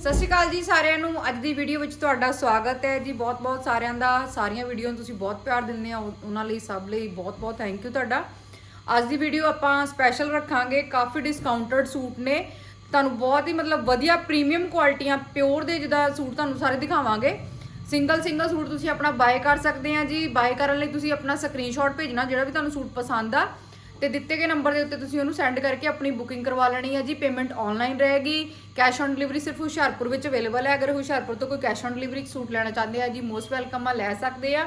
ਸਤਿ ਸ਼੍ਰੀ ਅਕਾਲ ਜੀ ਸਾਰਿਆਂ ਨੂੰ। ਅੱਜ ਦੀ ਵੀਡੀਓ ਵਿੱਚ ਤੁਹਾਡਾ ਸਵਾਗਤ ਹੈ ਜੀ। ਬਹੁਤ-ਬਹੁਤ ਸਾਰਿਆਂ ਦਾ, ਸਾਰੀਆਂ ਵੀਡੀਓ ਨੂੰ ਤੁਸੀਂ ਬਹੁਤ ਪਿਆਰ ਦਿੰਦੇ ਆ ਉਹਨਾਂ ਲਈ, ਸਭ ਲਈ ਬਹੁਤ-ਬਹੁਤ ਥੈਂਕ ਯੂ ਤੁਹਾਡਾ। ਅੱਜ ਦੀ ਵੀਡੀਓ ਆਪਾਂ ਸਪੈਸ਼ਲ ਰੱਖਾਂਗੇ। ਕਾਫੀ ਡਿਸਕਾਊਂਟਡ ਸੂਟ ਨੇ। ਤੁਹਾਨੂੰ ਬਹੁਤ ਹੀ ਮਤਲਬ ਵਧੀਆ ਪ੍ਰੀਮੀਅਮ ਕੁਆਲਿਟੀਆਂ ਪਿਓਰ ਦੇ ਜਿਹਦਾ ਸੂਟ ਤੁਹਾਨੂੰ ਸਾਰੇ ਦਿਖਾਵਾਂਗੇ। ਸਿੰਗਲ ਸਿੰਗਲ ਸੂਟ ਤੁਸੀਂ ਆਪਣਾ ਬਾਏ ਕਰ ਸਕਦੇ ਆ ਜੀ। ਬਾਏ ਕਰਨ ਲਈ ਤੁਸੀਂ ਆਪਣਾ ਸਕਰੀਨਸ਼ਾਟ ਭੇਜਣਾ, ਜਿਹੜਾ ਵੀ ਤੁਹਾਨੂੰ ਸੂਟ ਪਸੰਦ ਆ। ਤੇ ਦਿੱਤੇ ਗਏ ਨੰਬਰ ਦੇ ਉੱਤੇ ਤੁਸੀਂ ਉਹਨੂੰ ਸੈਂਡ ਕਰਕੇ ਆਪਣੀ ਬੁਕਿੰਗ ਕਰਵਾ ਲੈਣੀ ਹੈ ਜੀ ਪੇਮੈਂਟ ਆਨਲਾਈਨ ਰਹੇਗੀ। ਕੈਸ਼ ਔਨ ਡਿਲੀਵਰੀ ਸਿਰਫ ਹੁਸ਼ਿਆਰਪੁਰ ਵਿੱਚ ਅਵੇਲੇਬਲ ਹੈ। ਅਗਰ ਹੁਸ਼ਿਆਰਪੁਰ ਤੋਂ ਕੋਈ ਕੈਸ਼ ਔਨ ਡਿਲੀਵਰੀ ਸੂਟ ਲੈਣਾ ਚਾਹੁੰਦੇ ਆ ਜੀ ਮੋਸਟ ਵੈਲਕਮ ਆ, ਲੈ ਸਕਦੇ ਆ।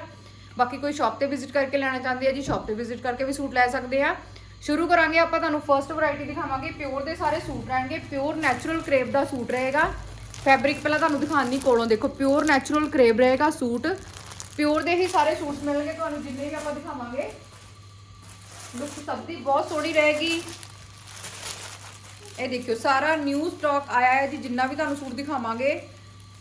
ਬਾਕੀ ਕੋਈ ਸ਼ਾਪ ਤੇ ਵਿਜ਼ਿਟ ਕਰਕੇ ਲੈਣਾ ਚਾਹੁੰਦੇ ਆ ਜੀ ਸ਼ਾਪ ਤੇ ਵਿਜ਼ਿਟ ਕਰਕੇ ਵੀ ਸੂਟ ਲੈ ਸਕਦੇ ਆ। ਸ਼ੁਰੂ ਕਰਾਂਗੇ ਆਪਾਂ, ਤੁਹਾਨੂੰ ਫਰਸਟ ਵੈਰਾਈਟੀ ਦਿਖਾਵਾਂਗੇ। ਪਿਓਰ ਦੇ ਸਾਰੇ ਸੂਟ ਰਹਿਣਗੇ। ਪਿਓਰ ਨੈਚੁਰਲ ਕਰੇਪ ਦਾ ਸੂਟ ਰਹੇਗਾ। ਫੈਬਰਿਕ ਪਹਿਲਾਂ ਤੁਹਾਨੂੰ ਦਿਖਾਉਣੀ ਕੋਲੋਂ ਦੇਖੋ ਪਿਓਰ ਨੈਚੁਰਲ ਕਰੇਪ ਰਹੇਗਾ ਸੂਟ। ਪਿਓਰ ਦੇ ਹੀ ਸਾਰੇ ਸੂਟਸ ਮਿਲਣਗੇ ਤੁਹਾਨੂੰ, ਜਿੰਨੇ ਵੀ ਆਪਾਂ ਦਿਖਾਵਾਂਗੇ। ਲੁੱਕ ਸਭ ਦੀ ਬਹੁਤ ਸੋਹਣੀ ਰਹੇਗੀ। ਇਹ ਦੇਖਿਓ, ਸਾਰਾ ਨਿਊ ਸਟਾਕ ਆਇਆ ਹੈ ਜੀ, ਜਿੰਨਾ ਵੀ ਤੁਹਾਨੂੰ ਸੂਟ ਦਿਖਾਵਾਂਗੇ।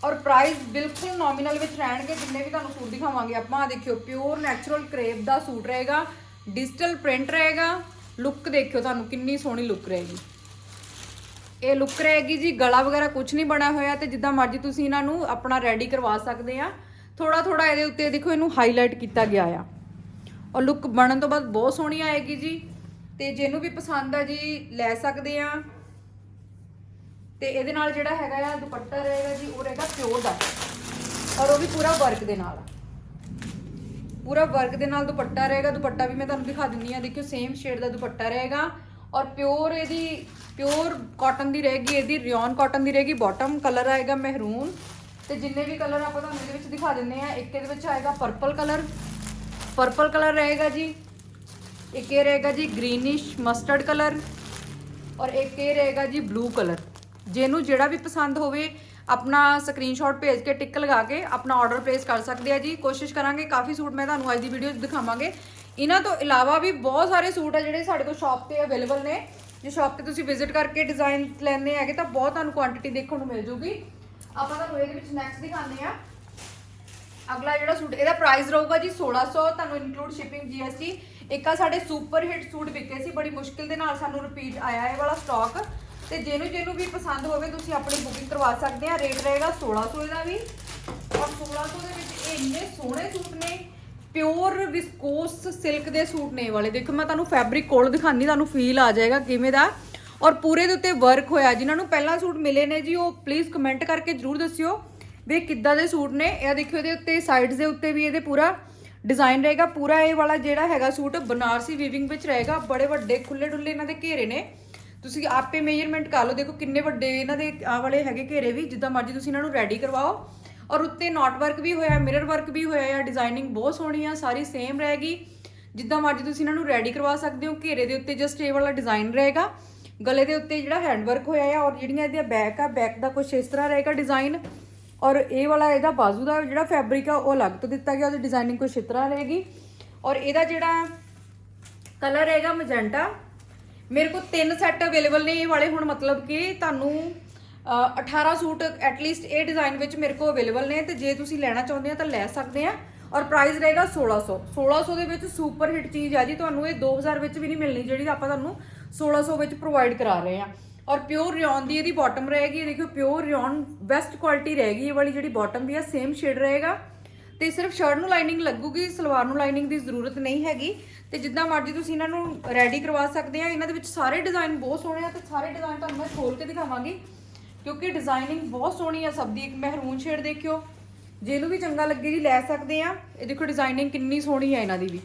ਔਰ ਪ੍ਰਾਈਸ ਬਿਲਕੁਲ ਨੋਮੀਨਲ ਵਿੱਚ ਰਹਿਣਗੇ, ਜਿੰਨੇ ਵੀ ਤੁਹਾਨੂੰ ਸੂਟ ਦਿਖਾਵਾਂਗੇ। ਆਪਾਂ ਦੇਖਿਓ ਪਿਓਰ ਨੈਚੁਰਲ ਕਰੇਪ ਦਾ ਸੂਟ ਰਹੇਗਾ ਡਿਜੀਟਲ ਪ੍ਰਿੰਟ ਰਹੇਗਾ। ਲੁੱਕ ਦੇਖਿਓ ਤੁਹਾਨੂੰ ਕਿੰਨੀ ਸੋਹਣੀ ਲੁੱਕ ਰਹੇਗੀ। ਇਹ ਲੁੱਕ ਰਹੇਗੀ ਜੀ, ਗਲਾ ਵਗੈਰਾ ਕੁਝ ਨਹੀਂ ਬਣਿਆ ਹੋਇਆ ਤੇ ਜਿੱਦਾਂ ਮਰਜ਼ੀ ਤੁਸੀਂ ਇਹਨਾਂ ਨੂੰ ਆਪਣਾ ਰੈਡੀ ਕਰਵਾ ਸਕਦੇ ਆ। ਥੋੜਾ ਥੋੜਾ ਇਹਦੇ ਉੱਤੇ ਦੇਖੋ, ਇਹਨੂੰ ਹਾਈਲਾਈਟ ਕੀਤਾ ਗਿਆ ਆ। ਔਰ ਲੁੱਕ ਬਣਨ ਤੋਂ ਬਾਅਦ ਬਹੁਤ ਸੋਹਣੀ ਆਏਗੀ ਜੀ। ਤੇ ਜਿਹਨੂੰ ਵੀ ਪਸੰਦ ਆ ਜੀ, ਲੈ ਸਕਦੇ ਆ। ਤੇ ਇਹਦੇ ਨਾਲ ਜਿਹੜਾ ਹੈਗਾ ਆ ਦੁਪੱਟਾ ਰਹੇਗਾ ਜੀ, ਉਹ ਰਹੇਗਾ ਪਿਓਰ ਦਾ ਔਰ ਉਹ ਵੀ ਪੂਰਾ ਵਰਕ ਦੇ ਨਾਲ। ਪੂਰਾ ਵਰਕ ਦੇ ਨਾਲ ਦੁਪੱਟਾ ਰਹੇਗਾ। ਦੁਪੱਟਾ ਵੀ ਮੈਂ ਤੁਹਾਨੂੰ ਦਿਖਾ ਦਿੰਨੀ ਆ ਦੇਖਿਓ ਸੇਮ ਸ਼ੇਡ ਦਾ ਦੁਪੱਟਾ ਰਹੇਗਾ। ਔਰ ਪਿਓਰ ਇਹਦੀ ਪਿਓਰ ਕਾਟਨ ਦੀ ਰਹੇਗੀ, ਇਹਦੀ ਰਿਓਨ ਕਾਟਨ ਦੀ ਰਹੇਗੀ। ਬਾਟਮ ਕਲਰ ਆਏਗਾ ਮਹਿਰੂਨ ਤੇ ਜਿੰਨੇ ਵੀ ਕਲਰ ਆਪਾਂ ਤੁਹਾਨੂੰ ਇਹਦੇ ਵਿੱਚ ਦਿਖਾ ਦਿੰਨੇ ਆ ਇੱਕ ਇਹਦੇ ਵਿੱਚ ਆਏਗਾ ਪਰਪਲ ਕਲਰ ਪਰਪਲ ਕਲਰ ਰਹੇਗਾ ਜੀ ਇੱਕ ਇਹ ਰਹੇਗਾ ਜੀ ਗ੍ਰੀਨਿਸ਼ ਮਸਟਰਡ ਕਲਰ ਔਰ ਇੱਕ ਇਹ ਰਹੇਗਾ ਜੀ ਬਲੂ ਕਲਰ ਜਿਹਨੂੰ ਜਿਹੜਾ ਵੀ ਪਸੰਦ ਹੋਵੇ ਆਪਣਾ ਸਕਰੀਨਸ਼ਾਟ ਭੇਜ ਕੇ ਟਿਕ ਲਗਾ ਕੇ ਆਪਣਾ ਆਰਡਰ ਪਲੇਸ ਕਰ ਸਕਦੇ ਆ ਜੀ ਕੋਸ਼ਿਸ਼ ਕਰਾਂਗੇ ਕਾਫੀ ਸੂਟ ਮੈਂ ਤੁਹਾਨੂੰ ਅੱਜ ਦੀ ਵੀਡੀਓ 'ਚ ਦਿਖਾਵਾਂਗੇ ਇਹਨਾਂ ਤੋਂ ਇਲਾਵਾ ਵੀ ਬਹੁਤ ਸਾਰੇ ਸੂਟ ਆ ਜਿਹੜੇ ਸਾਡੇ ਕੋਲ ਸ਼ਾਪ ਤੇ ਅਵੇਲੇਬਲ ਨੇ ਜੇ ਸ਼ਾਪ ਤੇ ਤੁਸੀਂ ਵਿਜ਼ਿਟ ਕਰਕੇ ਡਿਜ਼ਾਈਨ ਲੈਣੇ ਹੈਗੇ ਤਾਂ ਬਹੁਤ ਤੁਹਾਨੂੰ ਕੁਆਂਟੀਟੀ ਦੇਖਣ ਨੂੰ ਮਿਲ ਜੂਗੀ ਆਪਾਂ ਤੁਹਾਨੂੰ ਇਹਦੇ ਵਿੱਚ ਨੈਕਸਟ ਦਿਖਾਉਂਦੇ ਆ ਅਗਲਾ ਜਿਹੜਾ ਸੂਟ, ਇਹਦਾ ਪ੍ਰਾਈਸ ਰਹੂਗਾ ਜੀ 1600 ਤੁਹਾਨੂੰ ਇਨਕਲੂਡ ਸ਼ਿਪਿੰਗ GST ਇੱਕ ਆ ਸਾਡੇ ਸੁਪਰ ਹਿੱਟ ਸੂਟ ਵਿਕੇ ਸੀ, ਬੜੀ ਮੁਸ਼ਕਿਲ ਦੇ ਨਾਲ ਸਾਨੂੰ ਰਿਪੀਟ ਆਇਆ ਇਹ ਵਾਲਾ ਸਟਾਕ ਤੇ ਜਿਹਨੂੰ ਜਿਹਨੂੰ ਵੀ ਪਸੰਦ ਹੋਵੇ, ਤੁਸੀਂ ਆਪਣੀ ਬੁਕਿੰਗ ਕਰਵਾ ਸਕਦੇ ਆ। ਰੇਟ ਰਹੇਗਾ 1600 ਇਹਦਾ ਵੀ। ਔਰ 1600 ਦੇ ਵਿੱਚ ਇਹ ਇੰਨੇ ਸੋਹਣੇ ਸੂਟ ਨੇ ਪਿਓਰ ਵਿਸਕੋਸ ਸਿਲਕ ਦੇ ਸੂਟ ਨੇ ਵਾਲੇ। ਦੇਖੋ, ਮੈਂ ਤੁਹਾਨੂੰ ਫੈਬਰਿਕ ਕੋਲ ਦਿਖਾਨੀ ਤੁਹਾਨੂੰ ਫੀਲ ਆ ਜਾਏਗਾ ਕਿਵੇਂ ਦਾ। ਔਰ ਪੂਰੇ ਦੇ ਉੱਤੇ ਵਰਕ ਹੋਇਆ, ਜਿਨ੍ਹਾਂ ਨੂੰ ਪਹਿਲਾਂ ਸੂਟ ਮਿਲੇ ਨੇ ਜੀ, ਉਹ ਪਲੀਜ਼ ਕਮੈਂਟ ਕਰਕੇ ਜਰੂਰ ਦੱਸਿਓ। ਵੀ ਕਿੱਦਾਂ ਦੇ ਸੂਟ ਨੇ, ਇਹ ਦੇਖਿਓ ਇਹਦੇ ਉੱਤੇ ਸਾਈਡਸ ਦੇ ਉੱਤੇ ਵੀ ਇਹਦੇ ਪੂਰਾ ਡਿਜ਼ਾਈਨ ਰਹੇਗਾ, ਪੂਰਾ ਇਹ ਵਾਲਾ ਜਿਹੜਾ ਹੈਗਾ ਸੂਟ ਬਨਾਰਸੀ ਵੀਵਿੰਗ ਵਿੱਚ ਰਹੇਗਾ, ਬੜੇ ਵੱਡੇ ਖੁੱਲੇ ਡੁੱਲੇ ਇਹਨਾਂ ਦੇ ਘੇਰੇ ਨੇ। ਤੁਸੀਂ ਆਪੇ ਮੇਜਰਮੈਂਟ ਕਰ ਲਓ, ਦੇਖੋ ਕਿੰਨੇ ਵੱਡੇ ਇਹਨਾਂ ਦੇ ਆ ਵਾਲੇ ਹੈਗੇ ਘੇਰੇ ਵੀ, ਜਿੱਦਾਂ ਮਰਜ਼ੀ ਤੁਸੀਂ ਇਹਨਾਂ ਨੂੰ ਰੈਡੀ ਕਰਵਾਓ। ਔਰ ਉੱਤੇ ਨਾਟ ਵਰਕ ਵੀ ਹੋਇਆ ਮਿਰਰ ਵਰਕ ਵੀ ਹੋਇਆ ਹੈ ਡਿਜ਼ਾਈਨਿੰਗ ਬਹੁਤ ਸੋਹਣੀ ਆ, ਸਾਰੀ ਸੇਮ ਰਹੇਗੀ। ਜਿੱਦਾਂ ਮਰਜ਼ੀ ਤੁਸੀਂ ਇਹਨਾਂ ਨੂੰ ਰੈਡੀ ਕਰਵਾ ਸਕਦੇ ਹੋ, ਘੇਰੇ ਦੇ ਉੱਤੇ ਜਸਟ ਇਹ ਵਾਲਾ ਡਿਜ਼ਾਈਨ ਰਹੇਗਾ। ਗਲੇ ਦੇ ਉੱਤੇ ਜਿਹੜਾ ਹੈਂਡ ਵਰਕ ਹੋਇਆ ਹੈ ਔਰ ਜਿਹੜੀਆਂ ਇਹਦੀਆਂ ਬੈਕ ਆ ਬੈਕ ਦਾ ਕੁਝ ਇਸ ਤਰ੍ਹਾਂ ਰਹੇਗਾ ਡਿਜ਼ਾਈਨ ਔਰ ਇਹ ਵਾਲਾ ਇਹਦਾ ਬਾਜ਼ੂ ਦਾ ਜਿਹੜਾ ਫੈਬਰਿਕ ਆ ਉਹ ਅਲੱਗ ਤੋਂ ਦਿੱਤਾ ਗਿਆ ਉਹਦੀ ਡਿਜ਼ਾਈਨਿੰਗ ਕੁਝ ਇਸ ਤਰ੍ਹਾਂ ਰਹੇਗੀ। ਔਰ ਇਹਦਾ ਜਿਹੜਾ ਕਲਰ ਰਹੇਗਾ ਮਜੈਂਟਾ ਮੇਰੇ ਕੋਲ ਤਿੰਨ ਸੈੱਟ ਅਵੇਲੇਬਲ ਨੇ ਇਹ ਵਾਲੇ ਹੁਣ ਮਤਲਬ ਕਿ ਤੁਹਾਨੂੰ ਅ, 18 ਸੂਟ ਐਟਲੀਸਟ ਇਹ ਡਿਜ਼ਾਈਨ ਵਿੱਚ ਮੇਰੇ ਕੋਲ ਅਵੇਲੇਬਲ ਨੇ ਤੇ ਜੇ ਤੁਸੀਂ ਲੈਣਾ ਚਾਹੁੰਦੇ ਆ ਤਾਂ ਲੈ ਸਕਦੇ ਆ। ਔਰ ਪ੍ਰਾਈਸ ਰਹੇਗਾ 1600 1600 ਦੇ ਵਿੱਚ ਸੁਪਰ ਹਿੱਟ ਚੀਜ਼ ਆ ਜੀ ਤੁਹਾਨੂੰ ਇਹ 2000 ਵਿੱਚ ਵੀ ਨਹੀਂ ਮਿਲਣੀ ਜਿਹੜੀ ਆਪਾਂ ਤੁਹਾਨੂੰ 1600 ਵਿੱਚ ਪ੍ਰੋਵਾਈਡ ਕਰਾ ਰਹੇ ਆ। ਔਰ ਪਿਓਰ ਰਿਓਨ ਦੀ ਇਹਦੀ ਬਾਟਮ ਰਹੇਗੀ ਦੇਖੋ ਪਿਓਰ ਰਿਓਨ ਬੈਸਟ ਕੁਆਲਿਟੀ ਰਹੇਗੀ, ਇਹ ਵਾਲੀ ਜਿਹੜੀ ਬਾਟਮ ਵੀ ਆ ਸੇਮ ਸ਼ੇਡ ਰਹੇਗਾ। ਤੇ ਸਿਰਫ ਸ਼ਰਟ ਨੂੰ ਲਾਈਨਿੰਗ ਲੱਗੂਗੀ, ਸਲਵਾਰ ਨੂੰ ਲਾਈਨਿੰਗ ਦੀ ਜ਼ਰੂਰਤ ਨਹੀਂ ਹੈਗੀ। ਤੇ ਜਿੱਦਾਂ ਮਰਜ਼ੀ ਤੁਸੀਂ ਇਹਨਾਂ ਨੂੰ ਰੈਡੀ ਕਰਵਾ ਸਕਦੇ ਆ, ਇਹਨਾਂ ਦੇ ਵਿੱਚ ਸਾਰੇ ਡਿਜ਼ਾਈਨ ਬਹੁਤ ਸੋਹਣੇ ਆ, ਤੇ ਸਾਰੇ ਡਿਜ਼ਾਈਨ ਤੁਹਾਨੂੰ ਮੈਂ ਖੋਲ ਕੇ ਦਿਖਾਵਾਂਗੀ। ਕਿਉਂਕਿ ਡਿਜ਼ਾਈਨਿੰਗ ਬਹੁਤ ਸੋਹਣੀ ਆ, ਸਭ ਦੀ ਇੱਕ ਮਹਿਰੂਨ ਸ਼ੇਡ ਦੇਖਿਓ। ਜਿਹਨੂੰ ਵੀ ਚੰਗਾ ਲੱਗੇ ਜੀ, ਲੈ ਸਕਦੇ ਆ। ਇਹ ਦੇਖੋ ਡਿਜ਼ਾਈਨਿੰਗ ਕਿੰਨੀ ਸੋਹਣੀ ਆ ਇਹਨਾਂ ਦੀ ਵੀ।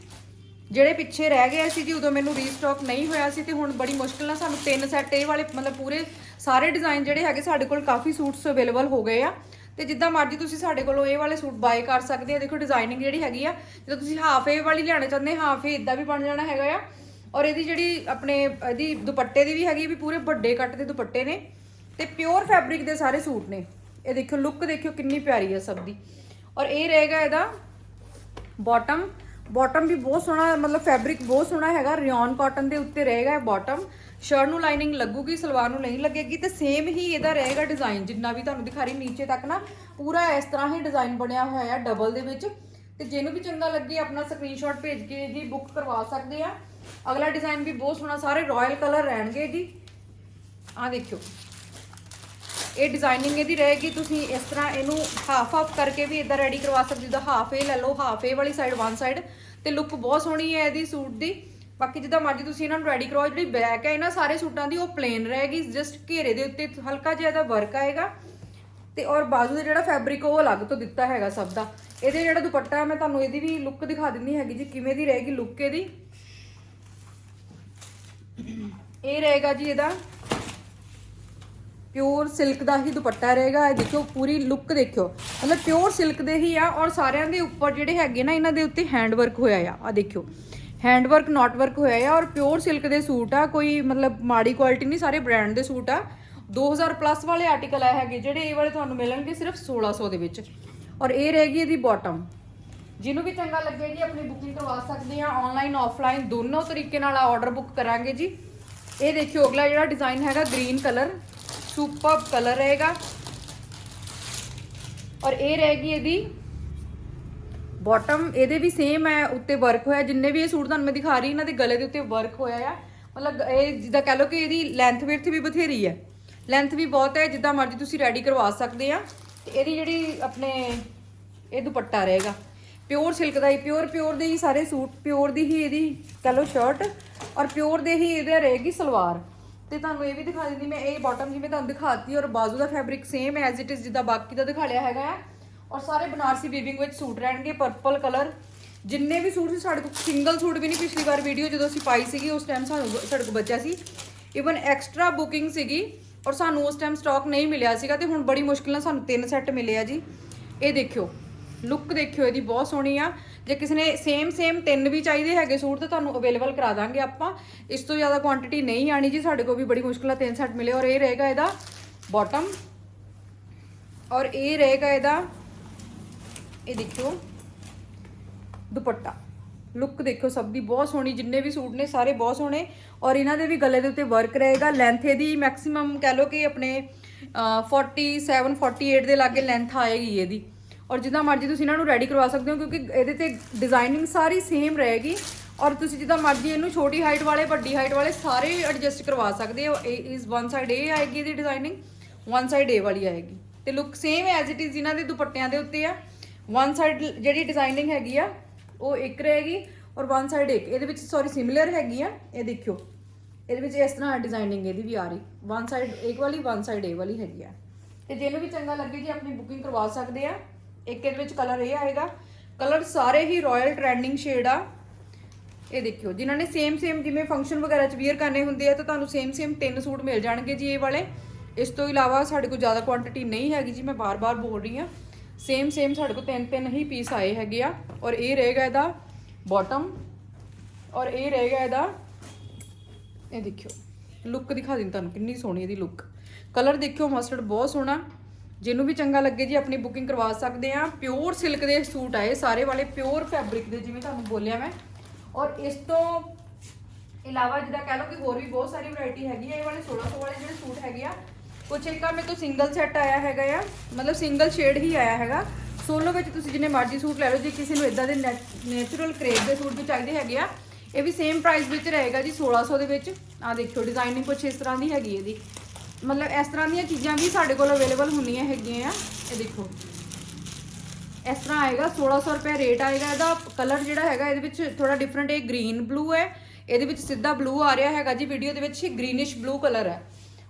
ਜਿਹੜੇ ਪਿੱਛੇ ਰਹਿ ਗਏ ਸੀ ਜੀ, ਉਦੋਂ ਮੈਨੂੰ ਰੀਸਟਾਕ ਨਹੀਂ ਹੋਇਆ ਸੀ ਤੇ ਹੁਣ ਬੜੀ ਮੁਸ਼ਕਿਲ ਨਾਲ ਸਾਨੂੰ ਤਿੰਨ ਸੈੱਟ ਇਹ ਵਾਲੇ, ਮਤਲਬ ਪੂਰੇ ਸਾਰੇ ਡਿਜ਼ਾਈਨ ਜਿਹੜੇ ਹੈਗੇ ਸਾਡੇ ਕੋਲ ਕਾਫੀ ਸੂਟਸ ਅਵੇਲੇਬਲ ਹੋ ਗਏ ਆ। ਤੇ ਜਿੱਦਾਂ ਮਰਜ਼ੀ ਤੁਸੀਂ ਸਾਡੇ ਕੋਲੋਂ ਇਹ ਵਾਲੇ ਸੂਟ ਬਾਏ ਕਰ ਸਕਦੇ ਆ। ਦੇਖੋ ਡਿਜ਼ਾਈਨਿੰਗ ਜਿਹੜੀ ਹੈਗੀ ਆ, ਜਦੋਂ ਤੁਸੀਂ ਹਾਫ ਏ ਵਾਲੀ ਲੈਣਾ ਚਾਹੁੰਦੇ ਹਾਫ ਏ ਇਦਾਂ ਵੀ ਬਣ ਜਾਣਾ ਹੈਗਾ ਆ। ਔਰ ਇਹਦੀ ਜਿਹੜੀ ਆਪਣੇ, ਇਹਦੀ ਦੁਪੱਟੇ ਦੀ ਵੀ ਹੈਗੀ ਵੀ ਪੂਰੇ ਵੱਡੇ ਕੱਟ ਦੇ ਦੁਪੱਟੇ ਨੇ ਤੇ ਪਿਓਰ ਫੈਬਰਿਕ ਦੇ ਸਾਰੇ ਸੂਟ ਨੇ। ਇਹ ਦੇਖਿਓ ਲੁੱਕ ਦੇਖਿਓ ਕਿੰਨੀ ਪਿਆਰੀ ਆ ਸਭ ਦੀ। ਔਰ ਇਹ ਰਹੇਗਾ ਇਹਦਾ ਬਾਟਮ ਬਾਟਮ ਵੀ ਬਹੁਤ ਸੋਹਣਾ, ਮਤਲਬ ਫੈਬਰਿਕ ਬਹੁਤ ਸੋਹਣਾ ਹੈਗਾ। ਰਿਓਨ ਕਾਟਨ ਦੇ ਉੱਤੇ ਰਹੇਗਾ ਇਹ ਬਾਟਮ ਸ਼ਰਟ ਨੂੰ ਲਾਈਨਿੰਗ ਲੱਗੂਗੀ, ਸਲਵਾਰ ਨੂੰ ਨਹੀਂ ਲੱਗੇਗੀ ਤੇ ਸੇਮ ਹੀ ਇਹਦਾ ਰਹੇਗਾ ਡਿਜ਼ਾਈਨ ਜਿੰਨਾ ਵੀ ਤੁਹਾਨੂੰ ਦਿਖਾ ਰਹੀ ਨੀਚੇ ਤੱਕ ਨਾ, ਪੂਰਾ ਇਸ ਤਰ੍ਹਾਂ ਹੀ ਡਿਜ਼ਾਈਨ ਬਣਿਆ ਹੋਇਆ ਹੈ ਡਬਲ ਦੇ ਵਿੱਚ। ਤੇ ਜਿਹਨੂੰ ਵੀ ਚੰਗਾ ਲੱਗੇ, ਆਪਣਾ ਸਕਰੀਨਸ਼ਾਟ ਭੇਜ ਕੇ ਜੀ ਬੁੱਕ ਕਰਵਾ ਸਕਦੇ ਆ ਅਗਲਾ ਡਿਜ਼ਾਈਨ ਵੀ ਬਹੁਤ ਸੋਹਣਾ, ਸਾਰੇ ਰਾਇਲ ਕਲਰ ਰਹਿਣਗੇ ਜੀ ਆਹ ਦੇਖਿਓ। ਇਹ ਡਿਜ਼ਾਈਨਿੰਗ ਇਹਦੀ ਰਹੇਗੀ, ਤੁਸੀਂ ਇਸ ਤਰ੍ਹਾਂ ਇਹਨੂੰ ਹਾਫ ਹਾਫ ਕਰਕੇ ਵੀ ਇਦਾਂ ਰੈਡੀ ਕਰਵਾ ਸਕਦੇ ਜਿੱਦਾਂ ਹਾਫ ਏ ਲੈ ਲਓ ਹਾਫ ਏ ਵਾਲੀ ਸਾਈਡ ਵਨ ਸਾਈਡ ਤੇ ਲੁੱਕ ਬਹੁਤ ਸੋਹਣੀ ਹੈ ਇਹਦੀ ਸੂਟ ਦੀ। ਬਾਕੀ ਜਿੱਦਾਂ ਮਰਜ਼ੀ ਤੁਸੀਂ ਇਹਨਾਂ ਨੂੰ ਰੈਡੀ ਕਰਵਾਓ, ਜਿਹੜੀ ਬੈਕ ਹੈ, ਇਹਨਾਂ ਸਾਰੇ ਸੂਟਾਂ ਦੀ ਉਹ ਪਲੇਨ ਰਹੇਗੀ ਜਸਟ ਘੇਰੇ ਦੇ ਉੱਤੇ ਹਲਕਾ ਜਿਹਾ ਇਹਦਾ ਵਰਕ ਆਏਗਾ। ਤੇ ਔਰ ਬਾਜ਼ੂ ਦਾ ਜਿਹੜਾ ਫੈਬਰਿਕ ਉਹ ਅਲੱਗ ਤੋਂ ਦਿੱਤਾ ਹੈਗਾ ਸਭ ਦਾ। ਇਹਦੇ ਜਿਹੜਾ ਦੁਪੱਟਾ ਹੈ ਮੈਂ ਤੁਹਾਨੂੰ ਇਹਦੀ ਵੀ ਲੁੱਕ ਦਿਖਾ ਦਿੰਦੀ ਹੈਗੀ ਜੀ, ਕਿਵੇਂ ਦੀ ਰਹੇਗੀ ਲੁੱਕ ਇਹਦੀ। ਇਹ ਰਹੇਗਾ ਜੀ ਇਹਦਾ ਪਿਓਰ ਸਿਲਕ ਦਾ ਹੀ ਦੁਪੱਟਾ ਰਹੇਗਾ। ਇਹ ਦੇਖਿਓ, ਪੂਰੀ ਲੁੱਕ ਦੇਖਿਓ। ਮਤਲਬ ਪਿਓਰ ਸਿਲਕ ਦੇ ਹੀ ਆ ਔਰ ਸਾਰਿਆਂ ਦੇ ਉੱਪਰ ਜਿਹੜੇ ਹੈਗੇ ਨਾ, ਇਹਨਾਂ ਦੇ ਉੱਤੇ ਹੈਂਡ ਵਰਕ ਹੋਇਆ ਆ। ਆ ਦੇਖਿਓ ਹੈਂਡ ਵਰਕ ਨਾਟ ਵਰਕ ਹੋਇਆ ਆ ਔਰ ਪਿਓਰ ਸਿਲਕ ਦੇ ਸੂਟ ਆ, ਕੋਈ ਮਤਲਬ ਮਾੜੀ ਕੁਆਲਿਟੀ ਨਹੀਂ, ਸਾਰੇ ਬ੍ਰਾਂਡ ਦੇ ਸੂਟ ਆ। 2000 ਪਲੱਸ ਵਾਲੇ ਆਰਟੀਕਲ ਆਏ ਹੈਗੇ, ਜਿਹੜੇ ਇਹ ਵਾਲੇ ਤੁਹਾਨੂੰ ਮਿਲਣਗੇ ਸਿਰਫ 1600 ਦੇ ਵਿੱਚ। ਔਰ ਇਹ ਰਹੇਗੀ ਇਹਦੀ ਬਾਟਮ ਜਿਹਨੂੰ ਵੀ ਚੰਗਾ ਲੱਗੇ ਜੀ, ਆਪਣੀ ਬੁਕਿੰਗ ਕਰਵਾ ਸਕਦੇ ਆ। ਆਨਲਾਈਨ ਆਫਲਾਈਨ ਦੋਨੋਂ ਤਰੀਕੇ ਨਾਲ ਆਰਡਰ ਬੁੱਕ ਕਰਾਂਗੇ ਜੀ। ਇਹ ਦੇਖਿਓ, ਅਗਲਾ ਜਿਹੜਾ ਡਿਜ਼ਾਈਨ ਹੈਗਾ ਗ੍ਰੀਨ ਕਲਰ ਸੁਪਰ ਕਲਰ ਰਹੇਗਾ ਔਰ ਇਹ ਰਹੇਗੀ ਇਹਦੀ ਬਾਟਮ ਇਹਦੇ ਵੀ ਸੇਮ ਹੈ, ਉੱਤੇ ਵਰਕ ਹੋਇਆ। ਜਿੰਨੇ ਵੀ ਇਹ ਸੂਟ ਤੁਹਾਨੂੰ ਮੈਂ ਦਿਖਾ ਰਹੀ ਇਹਨਾਂ ਦੇ ਗਲੇ ਦੇ ਉੱਤੇ ਵਰਕ ਹੋਇਆ ਆ। ਮਤਲਬ ਇਹ ਜਿੱਦਾਂ ਕਹ ਲਓ ਕਿ ਇਹਦੀ ਲੈਂਥ ਵਿਡਥ ਵੀ ਬਥੇਰੀ ਹੈ। ਲੈਂਥ ਵੀ ਬਹੁਤ ਹੈ, ਜਿੱਦਾਂ ਮਰਜ਼ੀ ਤੁਸੀਂ ਰੈਡੀ ਕਰਵਾ ਸਕਦੇ ਆ। ਤੇ ਇਹਦੀ ਜਿਹੜੀ ਆਪਣੇ ਇਹ ਦੁਪੱਟਾ ਰਹੇਗਾ। ਪਿਓਰ ਸਿਲਕ ਦਾ ਹੀ ਪਿਓਰ ਪਿਓਰ ਦੇ ਹੀ ਸਾਰੇ ਸੂਟ ਪਿਓਰ ਦੀ ਹੀ ਇਹਦੀ ਕਹ ਲਓ ਸ਼ਰਟ ਔਰ ਪਿਓਰ ਦੇ ਹੀ ਇਹਦੇ ਰਹੇਗੀ ਸਲਵਾਰ। ਤੇ ਤੁਹਾਨੂੰ ਇਹ ਵੀ ਦਿਖਾ ਦਿੰਦੀ, ਮੈਂ ਇਹ ਬਾਟਮ ਜਿਵੇਂ ਤੁਹਾਨੂੰ ਦਿਖਾਤੀ ਔਰ ਬਾਜ਼ੂ ਦਾ fabric same as it is ਜਿੱਦਾਂ ਬਾਕੀ ਦਾ ਦਿਖਾ ਲਿਆ ਹੈਗਾ ਆ। ਔਰ ਸਾਰੇ ਬਨਾਰਸੀ ਵੀਵਿੰਗ ਵਿੱਚ ਸੂਟ ਰਹਿਣਗੇ ਪਰਪਲ ਕਲਰ ਜਿੰਨੇ ਵੀ ਸੂਟ ਸੀ, ਸਾਡੇ ਕੋਲ ਸਿੰਗਲ ਸੂਟ ਵੀ ਨਹੀਂ ਪਿਛਲੀ ਵਾਰ ਵੀਡੀਓ ਜਦੋਂ ਅਸੀਂ ਪਾਈ ਸੀਗੀ, ਉਸ ਟਾਈਮ ਸਾਨੂੰ ਸਾਡੇ ਕੋਲ ਬਚਿਆ ਸੀ। ਇਵਨ ਐਕਸਟਰਾ ਬੁਕਿੰਗ ਸੀਗੀ ਔਰ ਸਾਨੂੰ ਉਸ ਟਾਈਮ ਸਟਾਕ ਨਹੀਂ ਮਿਲਿਆ ਸੀਗਾ ਤੇ ਹੁਣ ਬੜੀ ਮੁਸ਼ਕਿਲ ਨਾਲ ਸਾਨੂੰ ਤਿੰਨ ਸੈੱਟ ਮਿਲੇ ਆ ਜੀ। ਇਹ ਦੇਖਿਓ ਲੁੱਕ ਦੇਖਿਓ, ਇਹਦੀ ਬਹੁਤ ਸੋਹਣੀ ਆ। ਜੇ ਕਿਸੇ ਨੇ ਸੇਮ ਸੇਮ ਤਿੰਨ ਵੀ ਚਾਹੀਦੇ ਹੈਗੇ ਸੂਟ ਤਾਂ ਤੁਹਾਨੂੰ ਅਵੇਲੇਬਲ ਕਰਾ ਦਾਂਗੇ ਆਪਾਂ। ਇਸ ਤੋਂ ਜ਼ਿਆਦਾ ਕੁਆਂਟੀਟੀ ਨਹੀਂ ਆਣੀ ਜੀ ਸਾਡੇ ਕੋਲ ਵੀ ਬੜੀ ਮੁਸ਼ਕਿਲ ਨਾਲ ਤਿੰਨ ਸੈਟ ਮਿਲੇ ਔਰ ਇਹ ਰਹੇਗਾ ਇਹਦਾ ਬਾਟਮ ਔਰ ਇਹ ਰਹੇਗਾ ਇਹਦਾ ਇਹ ਦੇਖੋ ਦੁਪੱਟਾ। ਲੁੱਕ ਦੇਖੋ ਸਭ ਦੀ ਬਹੁਤ ਸੋਹਣੀ ਜਿੰਨੇ ਵੀ ਸੂਟ ਨੇ ਸਾਰੇ ਬਹੁਤ ਸੋਹਣੇ। ਔਰ ਇਹਨਾਂ ਦੇ ਵੀ ਗਲੇ ਦੇ ਉੱਤੇ ਵਰਕ ਰਹੇਗਾ ਲੈਂਥ ਇਹਦੀ ਮੈਕਸਿਮਮ ਕਹਿ ਲਓ ਕਿ ਆਪਣੇ ਅਹ, 47 48 ਦੇ ਲਾਗੇ ਲੈਂਥ ਆਏਗੀ ਇਹਦੀ। ਔਰ ਜਿੱਦਾਂ ਮਰਜ਼ੀ ਤੁਸੀਂ ਇਹਨਾਂ ਨੂੰ ਰੈਡੀ ਕਰਵਾ ਸਕਦੇ ਹੋ, ਕਿਉਂਕਿ ਇਹਦੇ ਤੇ ਡਿਜ਼ਾਈਨਿੰਗ ਸਾਰੀ ਸੇਮ ਰਹੇਗੀ। ਔਰ ਤੁਸੀਂ ਜਿੱਦਾਂ ਮਰਜ਼ੀ ਇਹਨੂੰ ਛੋਟੀ ਹਾਈਟ ਵਾਲੇ, ਵੱਡੀ ਹਾਈਟ ਵਾਲੇ ਸਾਰੇ ਐਡਜਸਟ ਕਰਵਾ ਸਕਦੇ ਹੋ। ਇਹ ਇਸ ਵਨ ਸਾਈਡ ਇਹ ਆਏਗੀ ਇਹਦੀ ਡਿਜ਼ਾਈਨਿੰਗ ਵਨ ਸਾਈਡ ਇਹ ਵਾਲੀ ਆਏਗੀ। ਤੇ look same as it is ਇਹਨਾਂ ਦੇ ਦੁਪੱਟਿਆਂ ਦੇ ਉੱਤੇ ਆ। ਵਨ ਸਾਈਡ ਜਿਹੜੀ ਡਿਜ਼ਾਈਨਿੰਗ ਹੈਗੀ ਆ, ਉਹ ਇੱਕ ਰਹੇਗੀ ਔਰ ਵਨ ਸਾਈਡ ਇੱਕ। ਇਹਦੇ ਵਿੱਚ ਸੌਰੀ ਸਿਮਿਲਰ ਹੈਗੀ ਆ, ਇਹ ਦੇਖਿਓ। ਇਹਦੇ ਵਿੱਚ ਇਸ ਤਰ੍ਹਾਂ ਡਿਜ਼ਾਈਨਿੰਗ ਇਹਦੀ ਵੀ ਆ ਰਹੀ। ਵਨ ਸਾਈਡ ਇੱਕ ਵਾਲੀ ਵਨ ਸਾਈਡ ਇਹ ਵਾਲੀ ਹੈਗੀ ਆ। ਤੇ ਜਿਹਨੂੰ ਵੀ ਚੰਗਾ ਲੱਗੇ, ਜੀ ਆਪਣੀ ਬੁਕਿੰਗ ਕਰਵਾ ਸਕਦੇ ਆ ਇੱਕ ਇਹਦੇ ਵਿੱਚ ਕਲਰ ਇਹ ਆਏਗਾ। ਕਲਰ ਸਾਰੇ ਹੀ ਰਾਇਲ ਟ੍ਰੈਂਡਿੰਗ ਸ਼ੇਡ ਆ। ਇਹ ਦੇਖਿਓ, ਜਿਨ੍ਹਾਂ ਨੇ ਸੇਮ ਸੇਮ ਜਿਵੇਂ ਫੰਕਸ਼ਨ ਵਗੈਰਾ ਚ ਵੀਅਰ ਕਰਨੇ ਹੁੰਦੇ ਆ, ਤਾਂ ਤੁਹਾਨੂੰ ਸੇਮ ਸੇਮ ਤਿੰਨ ਸੂਟ ਮਿਲ ਜਾਣਗੇ ਜੀ ਇਹ ਵਾਲੇ। ਇਸ ਤੋਂ ਇਲਾਵਾ ਸਾਡੇ ਕੋਲ ਜ਼ਿਆਦਾ ਕੁਆਂਟੀਟੀ ਨਹੀਂ ਹੈਗੀ ਜੀ, ਮੈਂ ਬਾਰ-ਬਾਰ ਬੋਲ ਰਹੀ ਆ ਸੇਮ ਸੇਮ ਸਾਡੇ ਕੋਲ ਤਿੰਨ ਤਿੰਨ ਹੀ ਪੀਸ ਆਏ ਹੈਗੇ ਆ। ਔਰ ਇਹ ਰਹੇਗਾ ਇਹਦਾ ਬਾਟਮ ਔਰ ਇਹ ਰਹੇਗਾ ਇਹਦਾ, ਇਹ ਦੇਖਿਓ। ਲੁੱਕ ਦਿਖਾ ਦਿੰਦੀ ਤੁਹਾਨੂੰ, ਕਿੰਨੀ ਸੋਹਣੀ ਇਹਦੀ ਲੁੱਕ ਕਲਰ ਦੇਖਿਓ ਮਸਟਰਡ ਬਹੁਤ ਸੋਹਣਾ। ਜਿਹਨੂੰ ਵੀ ਚੰਗਾ ਲੱਗੇ ਜੀ, ਆਪਣੀ ਬੁਕਿੰਗ ਕਰਵਾ ਸਕਦੇ ਆ ਪਿਓਰ ਸਿਲਕ ਦੇ ਸੂਟ ਆਏ ਸਾਰੇ ਵਾਲੇ ਪਿਓਰ ਫੈਬਰਿਕ ਦੇ, ਜਿਵੇਂ ਤੁਹਾਨੂੰ ਬੋਲਿਆ ਮੈਂ। ਔਰ ਇਸ ਤੋਂ ਇਲਾਵਾ ਜਿੱਦਾਂ ਕਹਿ ਲਓ ਕਿ ਹੋਰ ਵੀ ਬਹੁਤ ਸਾਰੀ ਵੈਰਾਈਟੀ ਹੈਗੀ ਆ, ਇਹ ਵਾਲੇ 1600 ਵਾਲੇ ਜਿਹੜੇ ਸੂਟ ਹੈਗੇ ਆ, ਕੁਛ ਇੱਕ ਆ ਮੇਰੇ ਤੋਂ ਸਿੰਗਲ ਸੈੱਟ ਆਇਆ ਹੈਗਾ ਆ, ਮਤਲਬ ਸਿੰਗਲ ਸ਼ੇਡ ਹੀ ਆਇਆ ਹੈਗਾ। ਸੋਲੋ ਵਿੱਚ ਤੁਸੀਂ ਜਿੰਨੇ ਮਰਜ਼ੀ ਸੂਟ ਲੈ ਲਓ, ਜੇ ਕਿਸੇ ਨੂੰ ਇਦਾਂ ਦੇ ਨੇਚਰਲ ਕਰੇਪ ਦੇ ਸੂਟ ਵੀ ਚਾਹੀਦੇ ਹੈਗੇ ਆ, ਇਹ ਵੀ ਸੇਮ ਪ੍ਰਾਈਸ ਵਿੱਚ ਰਹੇਗਾ ਜੀ 1600 ਦੇ ਵਿੱਚ। ਆ ਦੇਖਿਓ ਡਿਜ਼ਾਈਨਿੰਗ ਕੁਛ ਇਸ ਤਰ੍ਹਾਂ ਦੀ ਹੈਗੀ ਇਹਦੀ ਮਤਲਬ ਇਸ ਤਰ੍ਹਾਂ ਦੀਆਂ ਚੀਜ਼ਾਂ ਵੀ ਸਾਡੇ ਕੋਲ ਅਵੇਲੇਬਲ ਹੁੰਦੀਆਂ ਹੈਗੀਆਂ ਆ। ਇਹ ਦੇਖੋ। ਇਸ ਤਰ੍ਹਾਂ ਆਏਗਾ 1600 ਰੁਪਏ ਰੇਟ ਆਏਗਾ। ਇਹਦਾ ਕਲਰ ਜਿਹੜਾ ਹੈਗਾ, ਇਹਦੇ ਵਿੱਚ ਥੋੜਾ ਡਿਫਰੈਂਟ ਇਹ ਗ੍ਰੀਨ ਬਲੂ ਹੈ। ਇਹਦੇ ਵਿੱਚ ਸਿੱਧਾ ਬਲੂ ਆ ਰਿਹਾ ਹੈਗਾ ਜੀ। ਵੀਡੀਓ ਦੇ ਵਿੱਚ ਗ੍ਰੀਨਿਸ਼ ਬਲੂ ਕਲਰ ਹੈ।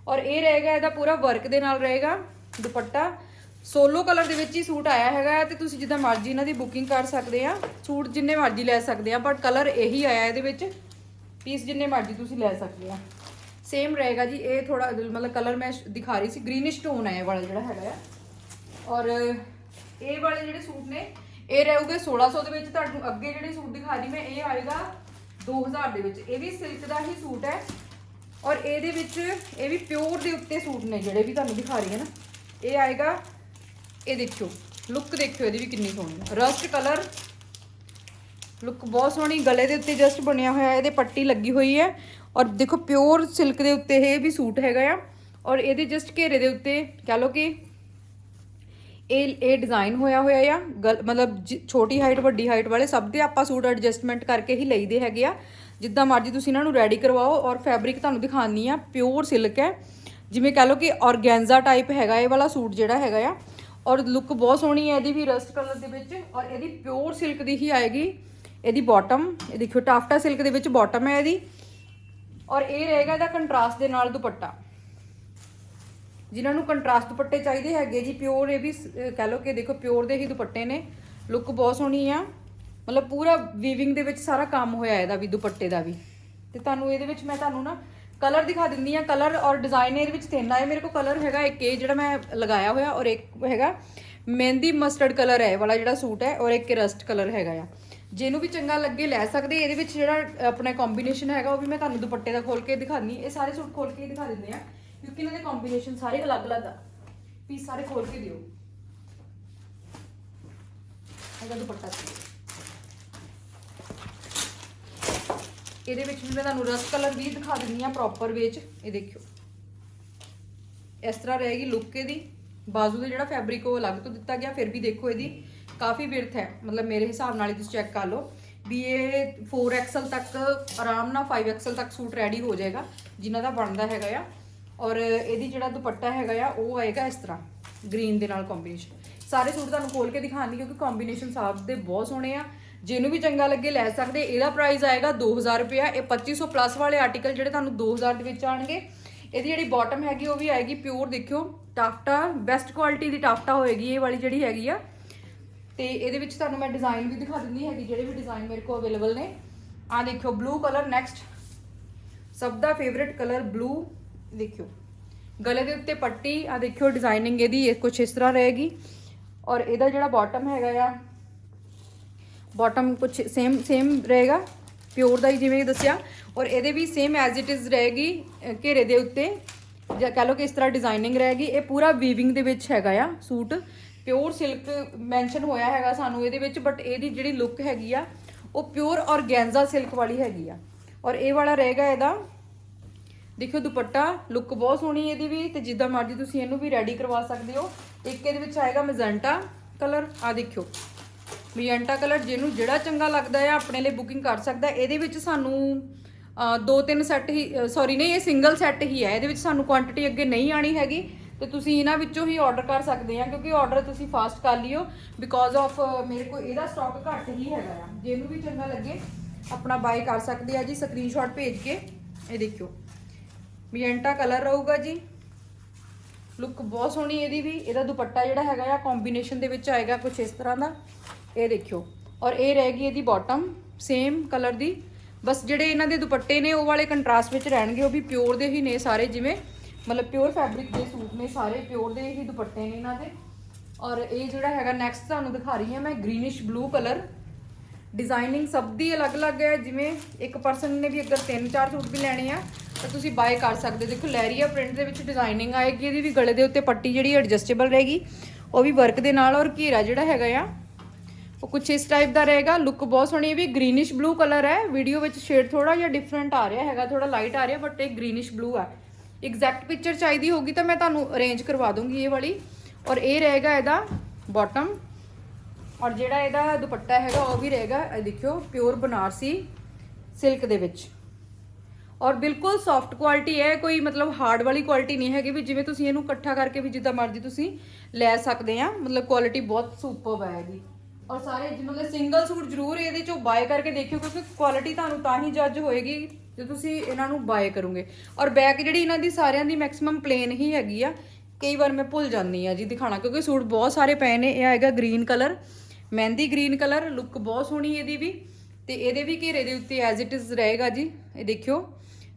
ਔਰ ਇਹ ਰਹੇਗਾ, ਇਹਦਾ ਪੂਰਾ ਵਰਕ ਦੇ ਨਾਲ ਰਹੇਗਾ ਦੁਪੱਟਾ। ਸੋਲੋ ਕਲਰ ਦੇ ਵਿੱਚ ਹੀ ਸੂਟ ਆਇਆ ਹੈਗਾ ਤੇ ਤੁਸੀਂ ਜਿੱਦਾਂ ਮਰਜ਼ੀ ਇਹਨਾਂ ਦੀ ਬੁਕਿੰਗ ਕਰ ਸਕਦੇ ਆ। ਸੂਟ ਜਿੰਨੇ ਮਰਜ਼ੀ ਲੈ ਸਕਦੇ ਆ ਬਟ ਕਲਰ ਇਹੀ ਆਇਆ ਇਹਦੇ ਵਿੱਚ। ਪੀਸ ਜਿੰਨੇ ਮਰਜ਼ੀ ਤੁਸੀਂ ਲੈ ਸਕਦੇ ਆ। ਸੇਮ ਰਹੇਗਾ ਜੀ, ਇਹ ਥੋੜਾ ਮਤਲਬ ਕਲਰ ਮੈਂ ਦਿਖਾ ਰਹੀ ਸੀ ਗ੍ਰੀਨਿਸ਼ ਟੋਨ ਹੈ ਇਹ ਵਾਲਾ ਜਿਹੜਾ ਹੈਗਾ ਆ। ਔਰ ਇਹ ਵਾਲੇ ਜਿਹੜੇ ਸੂਟ ਨੇ, ਇਹ ਰਹੂਗੇ 1600 ਦੇ ਵਿੱਚ, ਤੁਹਾਨੂੰ ਅੱਗੇ ਜਿਹੜੇ ਸੂਟ ਦਿਖਾ ਰਹੀ ਮੈਂ, ਇਹ ਆਏਗਾ 2000 ਦੇ ਵਿੱਚ। ਇਹ ਵੀ ਸਿਲਕ ਦਾ ਹੀ ਸੂਟ ਹੈ ਔਰ ਇਹਦੇ ਵਿੱਚ ਇਹ ਵੀ ਪਿਓਰ ਦੇ ਉੱਤੇ ਸੂਟ ਨੇ ਜਿਹੜੇ ਵੀ ਤੁਹਾਨੂੰ ਦਿਖਾ ਰਹੀ ਹੈ ਨਾ। ਇਹ ਆਏਗਾ, ਇਹ ਦੇਖਿਓ ਲੁੱਕ ਦੇਖਿਓ ਇਹਦੀ ਵੀ ਕਿੰਨੀ ਸੋਹਣੀ ਹੈ ਰਸਟ ਕਲਰ ਲੁੱਕ ਬਹੁਤ ਸੋਹਣੀ, ਗਲੇ ਦੇ ਉੱਤੇ ਜਸਟ ਬਣਿਆ ਹੋਇਆ, ਇਹਦੇ ਪੱਟੀ ਲੱਗੀ ਹੋਈ ਹੈ। ਔਰ ਦੇਖੋ ਪਿਓਰ ਸਿਲਕ ਦੇ ਉੱਤੇ ਇਹ ਵੀ ਸੂਟ ਹੈਗਾ ਆ। ਔਰ ਇਹਦੇ ਜਸਟ ਘੇਰੇ ਦੇ ਉੱਤੇ ਕਹ ਲਓ ਕਿ ਇਹ ਇਹ ਡਿਜ਼ਾਈਨ ਹੋਇਆ ਹੋਇਆ ਆ। ਗਲ- ਮਤਲਬ ਜਿ- ਛੋਟੀ ਹਾਈਟ ਵੱਡੀ ਹਾਈਟ ਵਾਲੇ ਸਭ ਦੇ ਆਪਾਂ ਸੂਟ ਐਡਜਸਟਮੈਂਟ ਕਰਕੇ ਹੀ ਲਈਦੇ ਹੈਗੇ ਆ। ਜਿੱਦਾਂ ਮਰਜ਼ੀ ਤੁਸੀਂ ਇਹਨਾਂ ਨੂੰ ਰੈਡੀ ਕਰਵਾਓ ਔਰ ਫੈਬਰਿਕ ਤੁਹਾਨੂੰ ਦਿਖਾਉਣੀ ਆ, ਪਿਓਰ ਸਿਲਕ ਹੈ। ਜਿਵੇਂ ਕਹ ਲਓ ਕਿ ਔਰਗੈਂਜ਼ਾ ਟਾਈਪ ਹੈਗਾ ਇਹ ਵਾਲਾ ਸੂਟ ਜਿਹੜਾ ਹੈਗਾ ਆ। ਔਰ ਲੁੱਕ ਬਹੁਤ ਸੋਹਣੀ ਹੈ ਇਹਦੀ ਵੀ ਰਸਟ ਕਲਰ ਦੇ ਵਿੱਚ ਔਰ ਇਹਦੀ ਪਿਓਰ ਸਿਲਕ ਦੀ ਹੀ ਆਏਗੀ। ਇਹਦੀ ਬਾਟਮ ਇਹ ਦੇਖਿਓ ਟਾਫਟਾ ਸਿਲਕ ਦੇ ਵਿੱਚ ਬਾਟਮ ਹੈ ਇਹਦੀ। ਔਰ ਇਹ ਰਹੇਗਾ ਇਹਦਾ ਕੰਟਰਾਸਟ ਦੇ ਨਾਲ ਦੁਪੱਟਾ। ਜਿਨ੍ਹਾਂ ਨੂੰ ਕੰਟਰਾਸਟ ਦੁਪੱਟੇ ਚਾਹੀਦੇ ਹੈਗੇ ਜੀ ਪਿਓਰ ਇਹ ਵੀ ਕਹਿ ਲਓ ਕਿ ਦੇਖੋ ਪਿਓਰ ਦੇ ਹੀ ਦੁਪੱਟੇ ਨੇ। ਲੁੱਕ ਬਹੁਤ ਸੋਹਣੀ ਆ। ਮਤਲਬ ਪੂਰਾ ਵੀਵਿੰਗ ਦੇ ਵਿੱਚ ਸਾਰਾ ਕੰਮ ਹੋਇਆ ਇਹਦਾ ਵੀ, ਦੁਪੱਟੇ ਦਾ ਵੀ। ਤੇ ਤੁਹਾਨੂੰ ਇਹਦੇ ਵਿੱਚ ਮੈਂ ਤੁਹਾਨੂੰ ਨਾ ਕਲਰ ਦਿਖਾ ਦਿੰਦੀ ਆ। ਕਲਰ ਔਰ ਡਿਜ਼ਾਈਨ ਇਹਦੇ ਵਿੱਚ ਤਿੰਨ ਆਏ। ਮੇਰੇ ਕੋਲ ਕਲਰ ਹੈਗਾ ਇੱਕ, ਇਹ ਜਿਹੜਾ ਮੈਂ ਲਗਾਇਆ ਹੋਇਆ ਔਰ ਇੱਕ ਹੈਗਾ ਮਹਿੰਦੀ ਮਸਟਰਡ ਕਲਰ ਹੈ ਵਾਲਾ ਜਿਹੜਾ ਸੂਟ ਹੈ ਔਰ ਇੱਕ ਰਸਟ ਕਲਰ ਹੈਗਾ ਆ। ਜਿਹਨੂੰ ਵੀ ਚੰਗਾ ਲੱਗੇ ਲੈ ਸਕਦੇ, ਇਹਦੇ ਵਿੱਚ ਜਿਹੜਾ ਆਪਣਾ ਕੰਬੀਨੇਸ਼ਨ ਹੈਗਾ, ਉਹ ਵੀ ਮੈਂ ਤੁਹਾਨੂੰ ਦੁਪੱਟੇ ਦਾ ਖੋਲ ਕੇ ਦਿਖਾਣੀ ਇਹ ਸਾਰੇ ਸੂਟ ਖੋਲ ਕੇ ਦਿਖਾ ਦਿੰਦੇ ਆ ਕਿਉਂਕਿ ਇਹਨਾਂ ਦੇ ਕੰਬੀਨੇਸ਼ਨ ਸਾਰੇ ਅਲੱਗ-ਅਲੱਗ ਆ। ਪੀਸ ਸਾਰੇ ਖੋਲ ਕੇ ਦਿਓ। ਇਹਦਾ ਦੁਪੱਟਾ ਇਹਦੇ ਵਿੱਚ ਵੀ ਮੈਂ ਤੁਹਾਨੂੰ ਰਸਟ ਕਲਰ ਵੀ ਦਿਖਾ ਦਿੰਦੀ ਆ ਪ੍ਰੋਪਰ ਵਿੱਚ ਇਹ ਦੇਖਿਓ। ਇਸ ਤਰ੍ਹਾਂ ਰਹੇਗੀ ਲੁੱਕ ਇਹਦੀ। ਬਾਜ਼ੂ ਦਾ ਜਿਹੜਾ ਫੈਬਰਿਕ ਉਹ ਅਲੱਗ ਤੋਂ ਦਿੱਤਾ ਗਿਆ, ਫਿਰ ਵੀ ਦੇਖੋ ਇਹਦੀ। ਕਾਫੀ ਵਿਰਥ ਹੈ। ਮਤਲਬ ਮੇਰੇ ਹਿਸਾਬ ਨਾਲ ਹੀ ਤੁਸੀਂ ਚੈੱਕ ਕਰ ਲਓ ਵੀ ਇਹ 4XL ਤੱਕ ਆਰਾਮ ਨਾਲ 5XL ਤੱਕ ਸੂਟ ਰੈਡੀ ਹੋ ਜਾਏਗਾ, ਜਿਨ੍ਹਾਂ ਦਾ ਬਣਦਾ ਹੈਗਾ ਆ। ਔਰ ਇਹਦੀ ਜਿਹੜਾ ਦੁਪੱਟਾ ਹੈਗਾ ਆ, ਉਹ ਆਏਗਾ ਇਸ ਤਰ੍ਹਾਂ ਗ੍ਰੀਨ ਦੇ ਨਾਲ ਕੰਬੀਨੇਸ਼ਨ ਸਾਰੇ ਸੂਟ ਤੁਹਾਨੂੰ ਖੋਲ ਕੇ ਦਿਖਾਉਂਦੀ ਕਿਉਂਕਿ ਕੰਬੀਨੇਸ਼ਨ ਸਾਫ਼ ਦੇ ਬਹੁਤ ਸੋਹਣੇ ਆ। ਜਿਹਨੂੰ ਵੀ ਚੰਗਾ ਲੱਗੇ ਲੈ ਸਕਦੇ, ਇਹਦਾ ਪ੍ਰਾਈਸ ਆਏਗਾ 2000 ਰੁਪਿਆ ਇਹ 2500 ਪਲੱਸ ਵਾਲੇ ਆਰਟੀਕਲ ਜਿਹੜੇ ਤੁਹਾਨੂੰ 2000 ਦੇ ਵਿੱਚ ਆਣਗੇ ਇਹਦੀ ਜਿਹੜੀ ਬਾਟਮ ਹੈਗੀ, ਉਹ ਵੀ ਆਏਗੀ ਪਿਓਰ ਦੇਖਿਓ, ਟਾਫਟਾ ਬੈਸਟ ਕੁਆਲਿਟੀ ਦੀ ਟਾਫਟਾ ਹੋਏਗੀ, ਇਹ ਵਾਲੀ ਜਿਹੜੀ ਹੈਗੀ ਆ। ਤੇ ਇਹਦੇ ਵਿੱਚ ਤੁਹਾਨੂੰ ਮੈਂ ਡਿਜ਼ਾਈਨ ਵੀ ਦਿਖਾ ਦਿੰਦੀ ਹੈਗੀ, ਜਿਹੜੇ ਵੀ ਡਿਜ਼ਾਈਨ ਮੇਰੇ ਕੋਲ ਅਵੇਲੇਬਲ ਨੇ। ਆ ਦੇਖਿਓ ਬਲੂ ਕਲਰ ਨੈਕਸਟ ਸਭ ਦਾ ਫੇਵਰਿਟ ਕਲਰ ਬਲੂ ਦੇਖਿਓ। ਗਲੇ ਦੇ ਉੱਤੇ ਪੱਟੀ ਆ ਦੇਖਿਓ ਡਿਜ਼ਾਈਨਿੰਗ ਇਹਦੀ ਇਹ ਕੁਝ ਇਸ ਤਰ੍ਹਾਂ ਰਹੇਗੀ। ਔਰ ਇਹਦਾ ਜਿਹੜਾ ਬਾਟਮ ਹੈਗਾ ਆ ਬਾਟਮ ਕੁਝ ਸੇਮ ਸੇਮ ਰਹੇਗਾ ਪਿਓਰ ਦਾ ਹੀ ਜਿਵੇਂ ਦੱਸਿਆ। ਔਰ ਇਹਦੇ ਵੀ ਸੇਮ ਐਜ਼ ਇਟ ਇਜ਼ ਰਹੇਗੀ ਘੇਰੇ ਦੇ ਉੱਤੇ। ਜਾਂ ਕਹ ਲਓ ਕਿ ਇਸ ਤਰ੍ਹਾਂ ਡਿਜ਼ਾਈਨਿੰਗ ਰਹੇਗੀ। ਇਹ ਪੂਰਾ ਵੀਵਿੰਗ ਦੇ ਵਿੱਚ ਹੈਗਾ ਆ ਸੂਟ। ਪਿਓਰ ਸਿਲਕ ਮੈਂਸ਼ਨ ਹੋਇਆ ਹੈਗਾ ਸਾਨੂੰ ਇਹਦੇ ਵਿੱਚ ਬਟ ਇਹਦੀ ਜਿਹੜੀ ਲੁੱਕ ਹੈਗੀ ਆ, ਉਹ ਪਿਓਰ ਔਰਗੈਂਜ਼ਾ ਸਿਲਕ ਵਾਲੀ ਹੈਗੀ ਆ। ਔਰ ਇਹ ਵਾਲਾ ਰਹੇਗਾ ਇਹਦਾ, ਦੇਖਿਓ ਦੁਪੱਟਾ ਲੁੱਕ ਬਹੁਤ ਸੋਹਣੀ ਇਹਦੀ ਵੀ, ਤੇ ਜਿੱਦਾਂ ਮਰਜ਼ੀ ਤੁਸੀਂ ਇਹਨੂੰ ਵੀ ਰੈਡੀ ਕਰਵਾ ਸਕਦੇ ਹੋ। ਇੱਕ ਇਹਦੇ ਵਿੱਚ ਆਏਗਾ ਮੈਜੈਂਟਾ ਕਲਰ ਆ ਦੇਖਿਓ। ਮੈਜੈਂਟਾ ਕਲਰ ਜਿਹਨੂੰ ਜਿਹੜਾ ਚੰਗਾ ਲੱਗਦਾ ਹੈ ਆਪਣੇ ਲਈ ਬੁਕਿੰਗ ਕਰ ਸਕਦਾ। ਇਹਦੇ ਵਿੱਚ ਸਾਨੂੰ ਦੋ ਤਿੰਨ ਸੈੱਟ ਹੀ ਸੌਰੀ ਨਹੀਂ, ਇਹ ਸਿੰਗਲ ਸੈੱਟ ਹੀ ਹੈ ਇਹਦੇ ਵਿੱਚ ਸਾਨੂੰ ਕੁਆਂਟੀਟੀ ਅੱਗੇ ਨਹੀਂ ਆਣੀ ਹੈਗੀ। ਤੇ ਤੁਸੀਂ ਇਹਨਾਂ ਵਿੱਚੋਂ ਹੀ ਆਰਡਰ ਕਰ ਸਕਦੇ ਆ ਕਿਉਂਕਿ ਆਰਡਰ ਤੁਸੀਂ ਫਾਸਟ ਕਰ ਲਿਓ ਬਿਕੋਜ਼ ਆਫ ਮੇਰੇ ਕੋਲ ਇਹਦਾ ਸਟਾਕ ਘੱਟ ਹੀ ਹੈਗਾ ਆ। ਜਿਹਨੂੰ ਵੀ ਚੰਗਾ ਲੱਗੇ, ਆਪਣਾ ਬਾਈ ਕਰ ਸਕਦੇ ਆ ਜੀ ਸਕਰੀਨਸ਼ਾਟ ਭੇਜ ਕੇ। ਇਹ ਦੇਖਿਓ ਮੈਜੈਂਟਾ ਕਲਰ ਰਹੂਗਾ ਜੀ। ਲੁੱਕ ਬਹੁਤ ਸੋਹਣੀ ਇਹਦੀ ਵੀ। ਇਹਦਾ ਦੁਪੱਟਾ ਜਿਹੜਾ ਹੈਗਾ ਆ ਕੰਬੀਨੇਸ਼ਨ ਦੇ ਵਿੱਚ ਆਏਗਾ ਕੁਝ ਇਸ ਤਰ੍ਹਾਂ ਦਾ। ਇਹ ਦੇਖਿਓ, ਔਰ ਇਹ ਰਹੇਗੀ ਇਹਦੀ ਬਾਟਮ ਸੇਮ ਕਲਰ ਦੀ। ਬਸ ਜਿਹੜੇ ਇਹਨਾਂ ਦੇ ਦੁਪੱਟੇ ਨੇ, ਉਹ ਵਾਲੇ ਕੰਟਰਾਸਟ ਵਿੱਚ ਰਹਿਣਗੇ, ਉਹ ਵੀ ਪਿਓਰ ਦੇ ਹੀ ਨੇ ਸਾਰੇ, ਜਿਵੇਂ ਮਤਲਬ ਪਿਓਰ ਫੈਬਰਿਕ ਦੇ ਸੂਟ ਨੇ, ਸਾਰੇ ਪਿਓਰ ਦੇ ਹੀ ਦੁਪੱਟੇ ਨੇ ਇਹਨਾਂ ਦੇ। ਔਰ ਇਹ ਜਿਹੜਾ ਹੈਗਾ ਨੈਕਸਟ ਤੁਹਾਨੂੰ ਦਿਖਾ ਰਹੀ ਹਾਂ ਮੈਂ ਗ੍ਰੀਨਿਸ਼ ਬਲੂ ਕਲਰ ਡਿਜ਼ਾਈਨਿੰਗ ਸਭ ਦੀ ਅਲੱਗ-ਅਲੱਗ ਹੈ, ਜਿਵੇਂ ਇੱਕ ਪਰਸਨ ਨੇ ਵੀ ਅਗਰ ਤਿੰਨ ਚਾਰ ਸੂਟ ਵੀ ਲੈਣੇ ਆ, ਤਾਂ ਤੁਸੀਂ ਬਾਏ ਕਰ ਸਕਦੇ ਦੇਖੋ ਲੈਰੀਆ ਪ੍ਰਿੰਟ ਦੇ ਵਿੱਚ ਡਿਜ਼ਾਈਨਿੰਗ ਆਏਗੀ, ਇਹਦੀ ਵੀ ਗਲੇ ਦੇ ਉੱਤੇ ਪੱਟੀ ਜਿਹੜੀ ਐਡਜਸਟੇਬਲ ਰਹੇਗੀ। ਉਹ ਵੀ ਵਰਕ ਦੇ ਨਾਲ, ਔਰ ਘੇਰਾ ਜਿਹੜਾ ਹੈਗਾ ਆ, ਉਹ ਕੁਝ ਇਸ ਟਾਈਪ ਦਾ ਰਹੇਗਾ। ਲੁੱਕ ਬਹੁਤ ਸੋਹਣੀ ਇਹ ਵੀ ਗ੍ਰੀਨਿਸ਼ ਬਲੂ ਕਲਰ ਹੈ। ਵੀਡੀਓ ਵਿੱਚ ਸ਼ੇਡ ਥੋੜਾ ਜਿਹਾ ਡਿਫਰੈਂਟ ਆ ਰਿਹਾ ਹੈਗਾ ਥੋੜਾ ਲਾਈਟ ਆ ਰਿਹਾ ਬਟ ਇਹ ਗ੍ਰੀਨਿਸ਼ ਬਲੂ ਹੈ ਐਗਜ਼ੈਕਟ ਪਿਕਚਰ ਚਾਹੀਦੀ ਹੋਗੀ ਤਾਂ ਮੈਂ ਤੁਹਾਨੂੰ ਅਰੇਂਜ ਕਰਵਾ ਦੂੰਗੀ ਇਹ ਵਾਲੀ। ਔਰ ਇਹ ਰਹੇਗਾ ਇਹਦਾ ਬਾਟਮ ਔਰ ਜਿਹੜਾ ਇਹਦਾ ਦੁਪੱਟਾ ਹੈਗਾ, ਉਹ ਵੀ ਰਹੇਗਾ, ਇਹ ਦੇਖਿਓ ਪਿਓਰ ਬਨਾਰਸੀ ਸਿਲਕ ਦੇ ਵਿੱਚ। ਔਰ ਬਿਲਕੁਲ ਸੌਫਟ ਕੁਆਲਿਟੀ ਹੈ ਕੋਈ ਮਤਲਬ ਹਾਰਡ ਵਾਲੀ ਕੁਆਲਿਟੀ ਨਹੀਂ ਹੈਗੀ ਵੀ ਜਿਵੇਂ ਤੁਸੀਂ ਇਹਨੂੰ ਇਕੱਠਾ ਕਰਕੇ ਵੀ ਜਿੱਦਾਂ ਮਰਜ਼ੀ ਤੁਸੀਂ ਲੈ ਸਕਦੇ ਆ। ਮਤਲਬ ਕੁਆਲਿਟੀ ਬਹੁਤ ਸੁਪਰਬ ਹੈ ਇਹਦੀ। ਔਰ ਸਾਰੇ ਮਤਲਬ ਸਿੰਗਲ ਸੂਟ ਜ਼ਰੂਰ ਇਹਦੇ ਚੋਂ ਬਾਏ ਕਰਕੇ ਦੇਖਿਓ, ਕਿਉਂਕਿ ਕੁਆਲਿਟੀ ਤੁਹਾਨੂੰ ਤਾਂ ਹੀ ਜੱਜ ਹੋਏਗੀ ਜੇ ਤੁਸੀਂ ਇਹਨਾਂ ਨੂੰ ਬਾਏ ਕਰੋਗੇ। ਔਰ ਬੈਕ ਜਿਹੜੀ ਇਹਨਾਂ ਦੀ ਸਾਰਿਆਂ ਦੀ ਮੈਕਸਿਮਮ ਪਲੇਨ ਹੀ ਹੈਗੀ ਆ, ਕਈ ਵਾਰ ਮੈਂ ਭੁੱਲ ਜਾਂਦੀ ਆ ਜੀ ਦਿਖਾਣਾ ਕਿਉਂਕਿ ਸੂਟ ਬਹੁਤ ਸਾਰੇ ਪਏ ਨੇ, ਇਹ ਆਏਗਾ green colour mehndi green colour look ਬਹੁਤ ਸੋਹਣੀ ਇਹਦੀ ਵੀ, ਤੇ ਇਹਦੇ ਵੀ ਘੇਰੇ ਦੇ ਉੱਤੇ ਐਜ਼ ਇਟ ਇਜ਼ ਰਹੇਗਾ ਜੀ, ਇਹ ਦੇਖਿਓ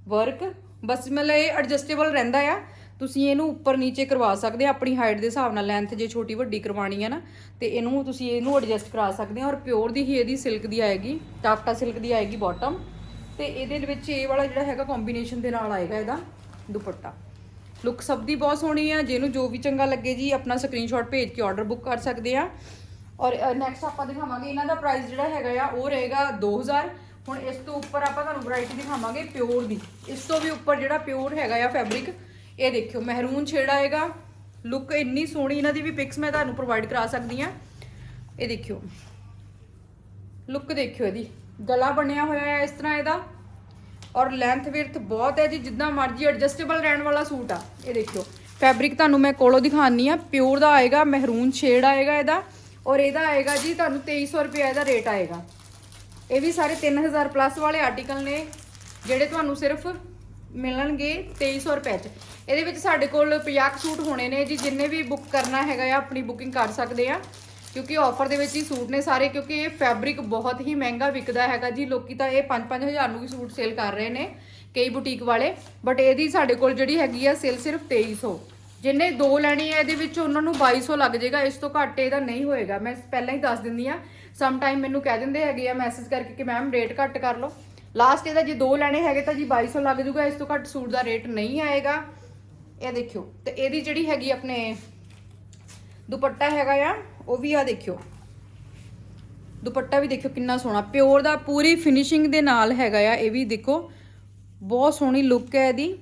ਵਰਕ ਬਸ ਮਤਲਬ ਇਹ ਐਡਜਸਟੇਬਲ ਰਹਿੰਦਾ ਆ, ਤੁਸੀਂ ਇਹਨੂੰ ਉੱਪਰ ਨੀਚੇ ਕਰਵਾ ਸਕਦੇ ਆ, ਆਪਣੀ ਹਾਈਟ ਦੇ ਹਿਸਾਬ ਨਾਲ ਲੈਂਥ ਜੇ ਛੋਟੀ ਵੱਡੀ ਕਰਵਾਣੀ ਹੈ ਨਾ, ਤੇ ਇਹਨੂੰ ਤੁਸੀਂ ਇਹਨੂੰ ਐਡਜਸਟ ਕਰਾ ਸਕਦੇ ਆ, ਔਰ ਪਿਓਰ ਦੀ ਹੀ ਇਹਦੀ ਸਿਲਕ ਦੀ ਆਏਗੀ ਟਾਫਟਾ ਸਿਲਕ ਦੀ ਆਏਗੀ ਬਾਟਮ ਤੇ ਇਹਦੇ ਵਿੱਚ ਇਹ ਵਾਲਾ ਜਿਹੜਾ ਹੈਗਾ ਕੰਬੀਨੇਸ਼ਨ ਦੇ ਨਾਲ ਆਏਗਾ ਇਹਦਾ ਦੁਪੱਟਾ। ਲੁੱਕ ਸਭ ਦੀ ਬਹੁਤ ਸੋਹਣੀ ਆ ਜਿਹਨੂੰ ਜੋ ਵੀ ਚੰਗਾ ਲੱਗੇ ਜੀ, ਆਪਣਾ ਸਕਰੀਨਸ਼ਾਟ ਭੇਜ ਕੇ ਆਰਡਰ ਬੁੱਕ ਕਰ ਸਕਦੇ ਆ। ਔਰ ਨੈਕਸਟ ਆਪਾਂ ਦਿਖਾਵਾਂਗੇ ਇਹਨਾਂ ਦਾ ਪ੍ਰਾਈਸ ਜਿਹੜਾ ਹੈਗਾ ਆ, ਉਹ ਰਹੇਗਾ 2000 ਹੁਣ ਇਸ ਤੋਂ ਉੱਪਰ ਆਪਾਂ ਤੁਹਾਨੂੰ ਵੈਰਾਈਟੀ ਦਿਖਾਵਾਂਗੇ ਪਿਓਰ ਦੀ। ਇਸ ਤੋਂ ਵੀ ਉੱਪਰ ਜਿਹੜਾ ਪਿਓਰ ਹੈਗਾ ਆ ਫੈਬਰਿਕ ਇਹ ਦੇਖਿਓ ਮਹਿਰੂਨ ਛੇੜਾ ਆਏਗਾ। ਲੁੱਕ ਇੰਨੀ ਸੋਹਣੀ ਇਹਨਾਂ ਦੀ ਵੀ ਪਿਕਸ ਮੈਂ ਤੁਹਾਨੂੰ ਪ੍ਰੋਵਾਈਡ ਕਰਾ ਸਕਦੀ ਆ। ਇਹ ਦੇਖਿਓ। ਲੁੱਕ ਦੇਖਿਓ ਇਹਦੀ। ਗਲਾ ਬਣਿਆ ਹੋਇਆ ਹੈ ਇਸ ਤਰ੍ਹਾਂ ਇਹਦਾ। ਔਰ ਲੈਂਥ ਵਿਰਥ ਬਹੁਤ ਹੈ ਜੀ, ਜਿੱਦਾਂ ਮਰਜ਼ੀ ਐਡਜਸਟੇਬਲ ਰਹਿਣ ਵਾਲਾ ਸੂਟ ਆ। ਇਹ ਦੇਖਿਓ ਫੈਬਰਿਕ ਤੁਹਾਨੂੰ ਮੈਂ ਕੋਲੋਂ ਦਿਖਾਣੀ ਆ। ਪਿਓਰ ਦਾ ਆਏਗਾ ਮਹਿਰੂਨ ਸ਼ੇਡ ਆਏਗਾ ਇਹਦਾ। ਔਰ ਇਹਦਾ ਆਏਗਾ ਜੀ, ਤੁਹਾਨੂੰ 2300 ਰੁਪਏ ਇਹਦਾ ਰੇਟ ਆਏਗਾ। ਇਹ ਵੀ ਸਾਰੇ 3000 ਪਲੱਸ ਵਾਲੇ ਆਰਟੀਕਲ ਨੇ, ਜਿਹੜੇ ਤੁਹਾਨੂੰ ਸਿਰਫ ਮਿਲਣਗੇ 2300 ਰੁਪਏ ਚ। ਇਹਦੇ ਵਿੱਚ ਸਾਡੇ ਕੋਲ 50 ਸੂਟ ਹੋਣੇ ਨੇ ਜੀ, ਜਿੰਨੇ ਵੀ ਬੁੱਕ ਕਰਨਾ ਹੈਗਾ ਆ, ਆਪਣੀ ਬੁਕਿੰਗ ਕਰ ਸਕਦੇ ਆ। ਕਿਉਂਕਿ ਆਫਰ ਦੇ ਵਿੱਚ ਹੀ ਸੂਟ ਨੇ ਸਾਰੇ, ਕਿਉਂਕਿ ਇਹ ਫੈਬਰਿਕ ਬਹੁਤ ਹੀ ਮਹਿੰਗਾ ਵਿਕਦਾ ਹੈਗਾ ਜੀ। ਲੋਕੀ ਤਾਂ ਇਹ 5-5000 ਨੂੰ ਵੀ ਸੂਟ ਸੇਲ ਕਰ ਰਹੇ ਨੇ, ਕਈ ਬੁਟੀਕ ਵਾਲੇ। ਬਟ ਇਹਦੀ ਸਾਡੇ ਕੋਲ ਜਿਹੜੀ ਹੈਗੀ ਆ ਸੇਲ ਸਿਰਫ 2300 ਜਿੰਨੇ ਦੋ ਲੈਣੀ ਹੈ, ਇਹਦੇ ਵਿੱਚ ਉਹਨਾਂ ਨੂੰ 2200 ਲੱਗ ਜਾਏਗਾ। ਇਸ ਤੋਂ ਘੱਟ ਇਹਦਾ ਨਹੀਂ ਹੋਏਗਾ। ਮੈਂ ਪਹਿਲਾਂ ਹੀ ਦੱਸ ਦਿੰਦੀ ਆ ਸਮ ਟਾਈਮ ਮੈਨੂੰ ਕਹਿ ਦਿੰਦੇ ਹੈਗੇ ਆ ਮੈਸੇਜ ਕਰਕੇ ਕਿ ਮੈਮ ਰੇਟ ਘੱਟ ਕਰ ਲਓ। ਲਾਸਟ ਇਹਦਾ ਜੇ ਦੋ ਲੈਣੇ ਹੈਗੇ ਤਾਂ ਜੀ 2200 ਲੱਗ ਜਾਊਗਾ। ਇਸ ਤੋਂ ਘੱਟ ਸੂਟ ਦਾ ਰੇਟ ਨਹੀਂ ਆਏਗਾ। ਇਹ ਦੇਖਿਓ। ਤੇ ਇਹਦੀ ਜਿਹੜੀ ਹੈਗੀ ਆਪਣੇ ਦੁਪੱਟਾ ਹੈਗਾ ਆ ਉਹ ਵੀ ਆ ਦੇਖਿਓ। ਦੁਪੱਟਾ ਵੀ ਦੇਖਿਓ ਕਿੰਨਾ ਸੋਹਣਾ। ਪਿਓਰ ਦਾ ਪੂਰੀ ਫਿਨਿਸ਼ਿੰਗ ਦੇ ਨਾਲ ਹੈਗਾ ਆ, ਇਹ ਵੀ ਦੇਖੋ। ਬਹੁਤ ਸੋਹਣੀ ਲੁੱਕ ਹੈ ਇਹਦੀ।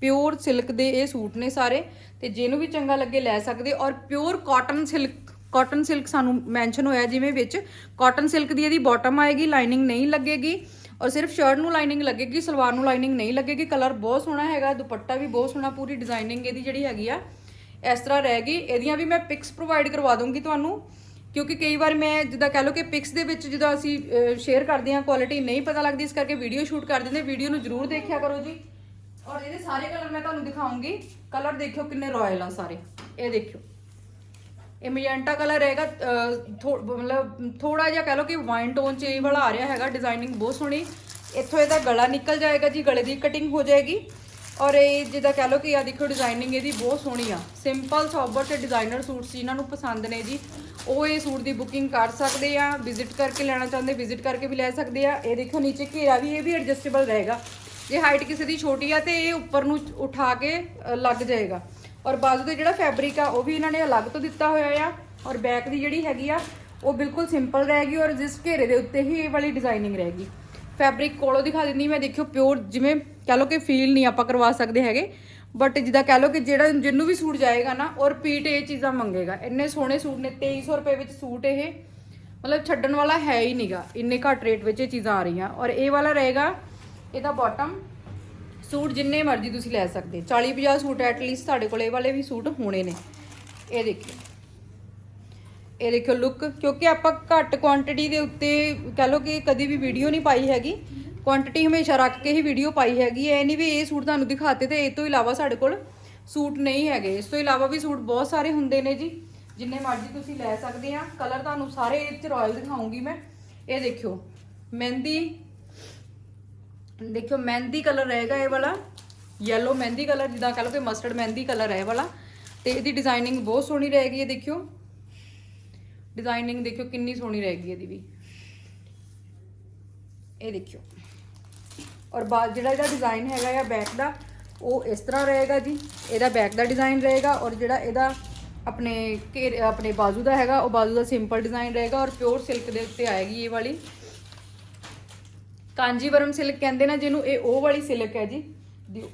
ਪਿਓਰ ਸਿਲਕ ਦੇ ਇਹ ਸੂਟ ਨੇ ਸਾਰੇ। ਤੇ ਜਿਹਨੂੰ ਵੀ ਚੰਗਾ ਲੱਗੇ ਲੈ ਸਕਦੇ। ਔਰ pure cotton silk cotton silk ਸਾਨੂੰ ਮੈਂਸ਼ਨ ਹੋਇਆ ਜਿਵੇਂ ਵਿੱਚ। ਕਾਟਨ ਸਿਲਕ ਦੀ ਇਹਦੀ ਬਾਟਮ ਆਏਗੀ ਲਾਈਨਿੰਗ ਨਹੀਂ ਲੱਗੇਗੀ। ਔਰ ਸਿਰਫ ਸ਼ਰਟ ਨੂੰ ਲਾਈਨਿੰਗ ਲੱਗੇਗੀ, ਸਲਵਾਰ ਨੂੰ ਲਾਈਨਿੰਗ ਨਹੀਂ ਲੱਗੇਗੀ। ਕਲਰ ਬਹੁਤ ਸੋਹਣਾ ਹੈਗਾ, ਦੁਪੱਟਾ ਵੀ ਬਹੁਤ ਸੋਹਣਾ, ਪੂਰੀ ਡਿਜ਼ਾਈਨਿੰਗ ਇਹਦੀ ਜਿਹੜੀ ਹੈਗੀ ਆ। ਇਸ ਤਰ੍ਹਾਂ ਰਹੇਗੀ ਇਹਦੀਆਂ ਵੀ ਮੈਂ ਪਿਕਸ ਪ੍ਰੋਵਾਈਡ ਕਰਵਾ ਦੂੰਗੀ ਤੁਹਾਨੂੰ। ਕਿਉਂਕਿ ਕਈ ਵਾਰ ਮੈਂ ਜਿੱਦਾਂ ਕਹਿ ਲਓ ਕਿ ਪਿਕਸ ਦੇ ਵਿੱਚ ਜਦੋਂ ਅਸੀਂ ਸ਼ੇਅਰ ਕਰਦੇ ਹਾਂ ਕੁਆਲਿਟੀ ਨਹੀਂ ਪਤਾ ਲੱਗਦੀ, ਇਸ ਕਰਕੇ ਵੀਡੀਓ ਸ਼ੂਟ ਕਰ ਦਿੰਦੇ। ਵੀਡੀਓ ਨੂੰ ਜਰੂਰ ਦੇਖਿਆ ਕਰੋ ਜੀ। ਔਰ ਇਹਦੇ ਸਾਰੇ ਕਲਰ ਮੈਂ ਤੁਹਾਨੂੰ ਦਿਖਾਉਂਗੀ। ਕਲਰ ਦੇਖਿਓ ਕਿੰਨੇ ਰਾਇਲ ਆ ਸਾਰੇ। ਇਹ ਦੇਖਿਓ। ਇਹ ਮੈਜੈਂਟਾ ਕਲਰ ਰਹੇਗਾ ਥੋ- ਮਤਲਬ ਥੋੜਾ ਜਿਹਾ ਕਹਿ ਲਓ ਕਿ ਵਾਈਨ ਟੋਨ ਚ ਇਹ ਵਾਲਾ ਆ ਰਿਹਾ ਹੈਗਾ ਡਿਜ਼ਾਈਨਿੰਗ ਬਹੁਤ ਸੋਹਣੀ। ਇੱਥੋਂ ਇਹਦਾ ਗਲਾ ਨਿਕਲ ਜਾਏਗਾ ਜੀ, ਗਲੇ ਦੀ ਕਟਿੰਗ ਹੋ ਜਾਏਗੀ। ਔਰ ਇਹ ਜਿੱਦਾਂ ਕਹਿ ਲਓ ਕਿ ਆ ਦੇਖੋ ਡਿਜ਼ਾਈਨਿੰਗ ਇਹਦੀ ਬਹੁਤ ਸੋਹਣੀ ਆ। ਸਿੰਪਲ ਸੋਬਰ ਤੇ ਡਿਜ਼ਾਈਨਰ ਸੂਟਸ ਜਿਨ੍ਹਾਂ ਨੂੰ ਪਸੰਦ ਨੇ ਜੀ। ਉਹ ਇਹ ਸੂਟ ਦੀ ਬੁਕਿੰਗ ਕਰ ਸਕਦੇ ਆ ਵਿਜ਼ਿਟ ਕਰਕੇ ਲੈਣਾ ਚਾਹੁੰਦੇ ਵਿਜ਼ਿਟ ਕਰਕੇ ਵੀ ਲੈ ਸਕਦੇ ਆ। ਇਹ ਦੇਖੋ ਨੀਚੇ ਘੇਰਾ ਵੀ, ਇਹ ਵੀ ਐਡਜਸਟੇਬਲ ਰਹੇਗਾ। ਜੇ ਹਾਈਟ ਕਿਸੇ ਦੀ ਛੋਟੀ ਆ ਤੇ ਇਹ ਉੱਪਰ ਨੂੰ ਉਠਾ ਕੇ ਲੱਗ ਜਾਏਗਾ। ਔਰ ਬਾਜ਼ੂ ਤੇ ਜਿਹੜਾ ਫੈਬਰਿਕ ਆ, ਉਹ ਵੀ ਇਹਨਾਂ ਨੇ ਅਲੱਗ ਤੋਂ ਦਿੱਤਾ ਹੋਇਆ ਆ। ਔਰ ਬੈਕ ਦੀ ਜਿਹੜੀ ਹੈਗੀ ਆ, ਉਹ ਬਿਲਕੁਲ ਸਿੰਪਲ ਰਹੇਗੀ ਔਰ ਜਿਸ ਘੇਰੇ ਦੇ ਉੱਤੇ ਹੀ ਇਹ ਵਾਲੀ ਡਿਜ਼ਾਈਨਿੰਗ ਰਹੇਗੀ। ਫੈਬਰਿਕ ਕੋਲੋਂ ਦਿਖਾ ਦਿੰਦੀ ਮੈਂ ਦੇਖਿਓ ਪਿਓਰ ਜਿਵੇਂ ਕਹ ਲਓ ਕਿ ਫੀਲ ਨਹੀਂ ਆਪਾਂ ਕਰਵਾ ਸਕਦੇ ਹੈਗੇ। ਬਟ ਜਿੱਦਾਂ ਕਹ ਲਓ ਕਿ ਜਿਹੜਾ ਜਿੰਨੂੰ ਵੀ ਸੂਟ ਜਾਏਗਾ ਨਾ ਔਰ ਪੀਟ ਇਹ ਚੀਜ਼ਾਂ ਮੰਗੇਗਾ। ਇੰਨੇ ਸੋਹਣੇ ਸੂਟ ਨੇ 2300 ਰੁਪਏ ਵਿੱਚ ਸੂਟ ਇਹ। ਮਤਲਬ ਛੱਡਣ ਵਾਲਾ ਹੈ ਹੀ ਨਹੀਂਗਾ ਇੰਨੇ ਘੱਟ ਰੇਟ ਵਿੱਚ ਇਹ ਚੀਜ਼ਾਂ ਆ ਰਹੀਆਂ। ਔਰ ਇਹ ਵਾਲਾ ਰਹੇਗਾ, ਇਹਦਾ ਬਾਟਮ ਸੂਟ ਜਿੰਨੇ ਮਰਜ਼ੀ ਤੁਸੀਂ ਲੈ ਸਕਦੇ। 40 50 ਸੂਟ ਐਟਲੀਸਟ ਤੁਹਾਡੇ ਕੋਲ ਇਹ ਵਾਲੇ ਵੀ ਸੂਟ ਹੋਣੇ ਨੇ। ਇਹ ਦੇਖਿਓ। ਇਹ ਦੇਖਿਓ ਲੁੱਕ ਕਿਉਂਕਿ ਆਪਾਂ ਘੱਟ ਕੁਆਂਟੀਟੀ ਦੇ ਉੱਤੇ ਕਹ ਲਓ ਕਿ ਕਦੀ ਵੀ ਵੀਡੀਓ ਨਹੀਂ ਪਾਈ ਹੈਗੀ। ਕੁਆਂਟੀਟੀ ਹਮੇਸ਼ਾ ਰੱਖ ਕੇ ਹੀ ਵੀਡੀਓ ਪਾਈ ਹੈਗੀ ਐ ਨਹੀਂ ਵੀ ਇਹ ਸੂਟ ਤੁਹਾਨੂੰ ਦਿਖਾਤੇ ਤੇ ਇਹ ਤੋਂ ਇਲਾਵਾ ਸਾਡੇ ਕੋਲ ਸੂਟ ਨਹੀਂ ਹੈਗੇ। ਇਸ ਤੋਂ ਇਲਾਵਾ ਵੀ ਸੂਟ ਬਹੁਤ ਸਾਰੇ ਹੁੰਦੇ ਨੇ ਜੀ, ਜਿੰਨੇ ਮਰਜ਼ੀ ਤੁਸੀਂ ਲੈ ਸਕਦੇ ਆ। ਕਲਰ ਤੁਹਾਨੂੰ ਸਾਰੇ ਇਹ ਚ ਰਾਇਲ ਦਿਖਾਉਂਗੀ ਮੈਂ। ਇਹ ਦੇਖਿਓ, ਮਹਿੰਦੀ ਦੇਖਿਓ, ਮਹਿੰਦੀ ਕਲਰ ਰਹੇਗਾ ਇਹ ਵਾਲਾ। yellow ਮਹਿੰਦੀ ਕਲਰ ਜਿੱਦਾਂ ਕਹ ਲਓ ਕਿ ਮਸਟਰਡ ਮਹਿੰਦੀ ਕਲਰ ਹੈ ਇਹ ਵਾਲਾ। ਤੇ ਇਹਦੀ ਡਿਜ਼ਾਈਨਿੰਗ ਬਹੁਤ ਸੋਹਣੀ ਰਹੇਗੀ ਇਹ ਦੇਖਿਓ। ਡਿਜ਼ਾਈਨਿੰਗ ਦੇਖਿਓ ਕਿੰਨੀ ਸੋਹਣੀ ਰਹੇਗੀ ਇਹਦੀ ਵੀ। ਇਹ ਦੇਖਿਓ। ਔਰ ਬਾਅਦ ਜਿਹੜਾ ਇਹਦਾ ਡਿਜ਼ਾਈਨ ਹੈਗਾ ਆ ਬੈਕ ਦਾ, ਉਹ ਇਸ ਤਰ੍ਹਾਂ ਰਹੇਗਾ ਜੀ। ਇਹਦਾ ਬੈਕ ਦਾ ਡਿਜ਼ਾਈਨ ਰਹੇਗਾ ਔਰ ਜਿਹੜਾ ਇਹਦਾ ਆਪਣੇ ਘੇਰ ਆਪਣੇ ਬਾਜ਼ੂ ਦਾ ਹੈਗਾ, ਉਹ ਬਾਜ਼ੂ ਦਾ ਸਿੰਪਲ ਡਿਜ਼ਾਈਨ ਰਹੇਗਾ ਔਰ ਪਿਓਰ ਸਿਲਕ ਦੇ ਉੱਤੇ ਆਏਗੀ ਇਹ ਵਾਲੀ। ਕਾਂਜੀਵਰਮ ਸਿਲਕ ਕਹਿੰਦੇ ਨਾ ਜਿਹਨੂੰ, ਇਹ ਉਹ ਵਾਲੀ ਸਿਲਕ ਹੈ ਜੀ। ਦਿਓ।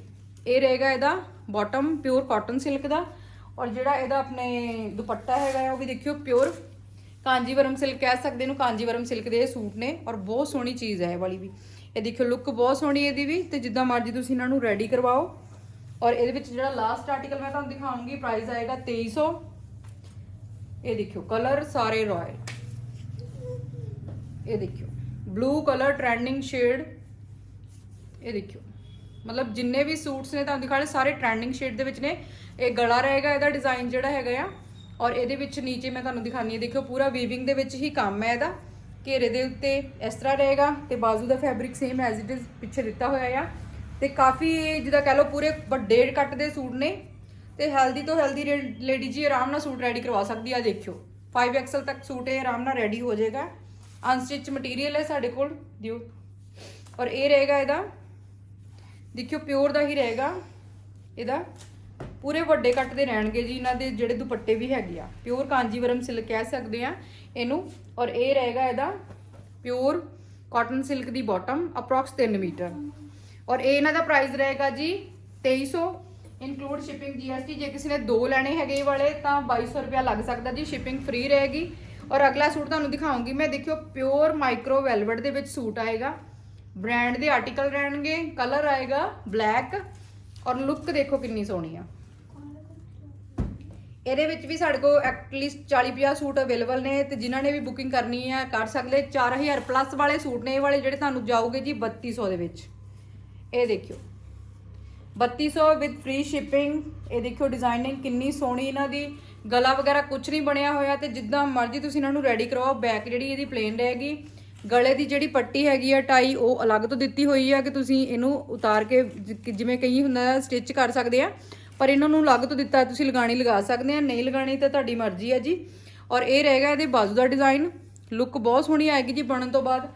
ਇਹ ਰਹੇਗਾ ਇਹਦਾ ਬਾਟਮ ਪਿਓਰ ਕਾਟਨ ਸਿਲਕ ਦਾ। ਔਰ ਜਿਹੜਾ ਇਹਦਾ ਆਪਣੇ ਦੁਪੱਟਾ ਹੈਗਾ ਆ, ਉਹ ਵੀ ਦੇਖਿਓ ਪਿਓਰ ਕਾਂਜੀਵਰਮ ਸਿਲਕ ਕਹਿ ਸਕਦੇ ਨੂੰ, ਕਾਂਜੀਵਰਮ ਸਿਲਕ ਦੇ ਇਹ ਸੂਟ ਨੇ ਔਰ ਬਹੁਤ ਸੋਹਣੀ ਚੀਜ਼ ਹੈ ਇਹ ਵਾਲੀ ਵੀ। ਇਹ ਦੇਖਿਓ ਲੁੱਕ ਬਹੁਤ ਸੋਹਣੀ ਇਹਦੀ ਵੀ, ਤੇ ਜਿੱਦਾਂ ਮਰਜ਼ੀ ਤੁਸੀਂ ਇਹਨਾਂ ਨੂੰ ਰੈਡੀ ਕਰਵਾਓ। ਔਰ ਇਹਦੇ ਵਿੱਚ ਜਿਹੜਾ ਲਾਸਟ ਆਰਟੀਕਲ ਮੈਂ ਤੁਹਾਨੂੰ ਦਿਖਾਉਂਗੀ ਪ੍ਰਾਈਸ ਆਏਗਾ 2300 ਇਹ ਦੇਖਿਓ ਕਲਰ ਸਾਰੇ ਰਾਇਲ ਇਹ ਦੇਖਿਓ ਬਲੂ ਕਲਰ ਟ੍ਰੈਂਡਿੰਗ ਸ਼ੇਡ ਇਹ ਦੇਖਿਓ, ਮਤਲਬ ਜਿੰਨੇ ਵੀ ਸੂਟਸ ਨੇ ਤੁਹਾਨੂੰ ਦਿਖਾੜੇ ਸਾਰੇ ਟ੍ਰੈਂਡਿੰਗ ਸ਼ੇਡ ਦੇ ਵਿੱਚ ਨੇ। ਇਹ ਗਲਾ ਰਹੇਗਾ, ਇਹਦਾ ਡਿਜ਼ਾਈਨ ਜਿਹੜਾ ਹੈਗਾ ਆ। ਔਰ ਇਹਦੇ ਵਿੱਚ ਨੀਚੇ ਮੈਂ ਤੁਹਾਨੂੰ ਦਿਖਾਣੀ ਹੈ, ਦੇਖਿਓ, ਪੂਰਾ ਵੀਵਿੰਗ ਦੇ ਵਿੱਚ ਹੀ ਕੰਮ ਹੈ ਇਹਦਾ। ਘੇਰੇ ਦੇ ਉੱਤੇ ਇਸ ਤਰ੍ਹਾਂ ਰਹੇਗਾ ਤੇ ਬਾਜ਼ੂ ਦਾ fabric same as it is ਪਿੱਛੇ ਦਿੱਤਾ ਹੋਇਆ ਆ। ਤੇ ਕਾਫੀ ਜਿੱਦਾਂ ਕਹ ਲਓ ਪੂਰੇ ਵੱਡੇ ਕੱਟ ਦੇ ਸੂਟ ਨੇ, ਤੇ ਹੈਲਦੀ ਤੋਂ ਹੈਲਦੀ ਲੇਡੀ ਜੀ ਆਰਾਮ ਨਾਲ ਸੂਟ ਰੈਡੀ ਕਰਵਾ ਸਕਦੀ ਆ ਦੇਖਿਓ। 5XL ਤੱਕ ਸੂਟ ਇਹ ਆਰਾਮ ਨਾਲ ਰੈਡੀ ਹੋ ਜਾਏਗਾ। ਅਨਸਟਿਚ ਮਟੀਰੀਅਲ ਹੈ ਸਾਡੇ ਕੋਲ, ਦਿਓ। ਔਰ ਇਹ ਰਹੇਗਾ ਇਹਦਾ। ਦੇਖਿਓ ਪਿਓਰ ਦਾ ਹੀ ਰਹੇਗਾ ਇਹਦਾ। ਪੂਰੇ ਵੱਡੇ ਕੱਟ ਦੇ ਰਹਿਣਗੇ ਜੀ, ਇਹਨਾਂ ਦੇ ਜਿਹੜੇ ਦੁਪੱਟੇ ਵੀ ਹੈਗੇ ਆ। ਪਿਓਰ ਕਾਂਜੀਵਰਮ ਸਿਲਕ ਕਹਿ ਸਕਦੇ ਆ। ਇਹਨੂੰ ਔਰ ਇਹ ਰਹੇਗਾ ਇਹਦਾ ਪਿਓਰ ਕਾਟਨ ਸਿਲਕ ਦੀ ਬਾਟਮ ਅਪਰੋਕਸ 3 ਮੀਟਰ। ਔਰ ਇਹ ਇਹਨਾਂ ਦਾ ਪ੍ਰਾਈਸ ਰਹੇਗਾ ਜੀ 2300 ਇਨਕਲੂਡ ਸ਼ਿਪਿੰਗ GST ਜੇ ਕਿਸੇ ਨੇ ਦੋ ਲੈਣੇ ਹੈਗੇ ਵਾਲੇ, ਤਾਂ 2200 ਰੁਪਿਆ ਲੱਗ ਸਕਦਾ ਜੀ ਸ਼ਿਪਿੰਗ ਫ੍ਰੀ ਰਹੇਗੀ। ਔਰ ਅਗਲਾ ਸੂਟ ਤੁਹਾਨੂੰ ਦਿਖਾਉਂਗੀ ਮੈਂ, ਦੇਖਿਓ ਪਿਓਰ ਮਾਈਕਰੋ ਵੈਲਵਟ ਦੇ ਵਿੱਚ ਸੂਟ ਆਏਗਾ। ਬ੍ਰਾਂਡ ਦੇ ਆਰਟੀਕਲ ਰਹਿਣਗੇ ਕਲਰ ਆਏਗਾ ਬਲੈਕ ਔਰ ਲੁੱਕ ਦੇਖੋ ਕਿੰਨੀ ਸੋਹਣੀ ਆ। ਇਹਦੇ ਵਿੱਚ ਵੀ ਸਾਡੇ ਕੋਲ ਐਟਲੀਸਟ 40 50 ਸੂਟ ਅਵੇਲੇਬਲ ਨੇ ਤੇ ਜਿਨ੍ਹਾਂ ਨੇ ਵੀ ਬੁਕਿੰਗ ਕਰਨੀ ਹੈ ਕਰ ਸਕਦੇ 4000 ਪਲੱਸ ਵਾਲੇ ਸੂਟ ਨੇ ਇਹ ਵਾਲੇ ਜਿਹੜੇ ਤੁਹਾਨੂੰ ਜਾਓਗੇ ਜੀ 3200 ਦੇ ਵਿੱਚ। ਇਹ ਦੇਖਿਓ। 3200 ਵਿਦ ਫ੍ਰੀ ਸ਼ਿਪਿੰਗ ਇਹ ਦੇਖਿਓ ਡਿਜ਼ਾਈਨਿੰਗ ਕਿੰਨੀ ਸੋਹਣੀ ਇਹਨਾਂ ਦੀ। ਗਲਾ ਵਗੈਰਾ ਕੁਝ ਨਹੀਂ ਬਣਿਆ ਹੋਇਆ ਤੇ ਜਿੱਦਾਂ ਮਰਜ਼ੀ ਤੁਸੀਂ ਇਹਨਾਂ ਨੂੰ ਰੈਡੀ ਕਰਵਾਓ ਬੈਕ ਜਿਹੜੀ ਇਹਦੀ ਪਲੇਨ ਰਹੇਗੀ। ਗਲੇ ਦੀ ਜਿਹੜੀ ਪੱਟੀ ਹੈਗੀ ਆ ਟਾਈ ਉਹ ਅਲੱਗ ਤੋਂ ਦਿੱਤੀ ਹੋਈ ਆ ਕਿ ਤੁਸੀਂ ਇਹਨੂੰ ਉਤਾਰ ਕੇ ਜਿਵੇਂ ਕਈ ਹੁੰਦਾ ਸਟਿਚ ਕਰ ਸਕਦੇ ਆ। ਪਰ ਇਹਨਾਂ ਨੂੰ ਅਲੱਗ ਤੋਂ ਦਿੱਤਾ ਤੁਸੀਂ ਲਗਾਣੀ ਲਗਾ ਸਕਦੇ ਆ, ਨਹੀਂ ਲਗਾਣੀ ਤਾਂ ਤੁਹਾਡੀ ਮਰਜ਼ੀ ਹੈ ਜੀ। ਔਰ ਇਹ ਰਹੇਗਾ ਇਹਦੇ ਬਾਜ਼ੂ ਦਾ ਡਿਜ਼ਾਈਨ ਲੁੱਕ ਬਹੁਤ ਸੋਹਣੀ ਆਏਗੀ ਜੀ ਬਣਨ ਤੋਂ ਬਾਅਦ।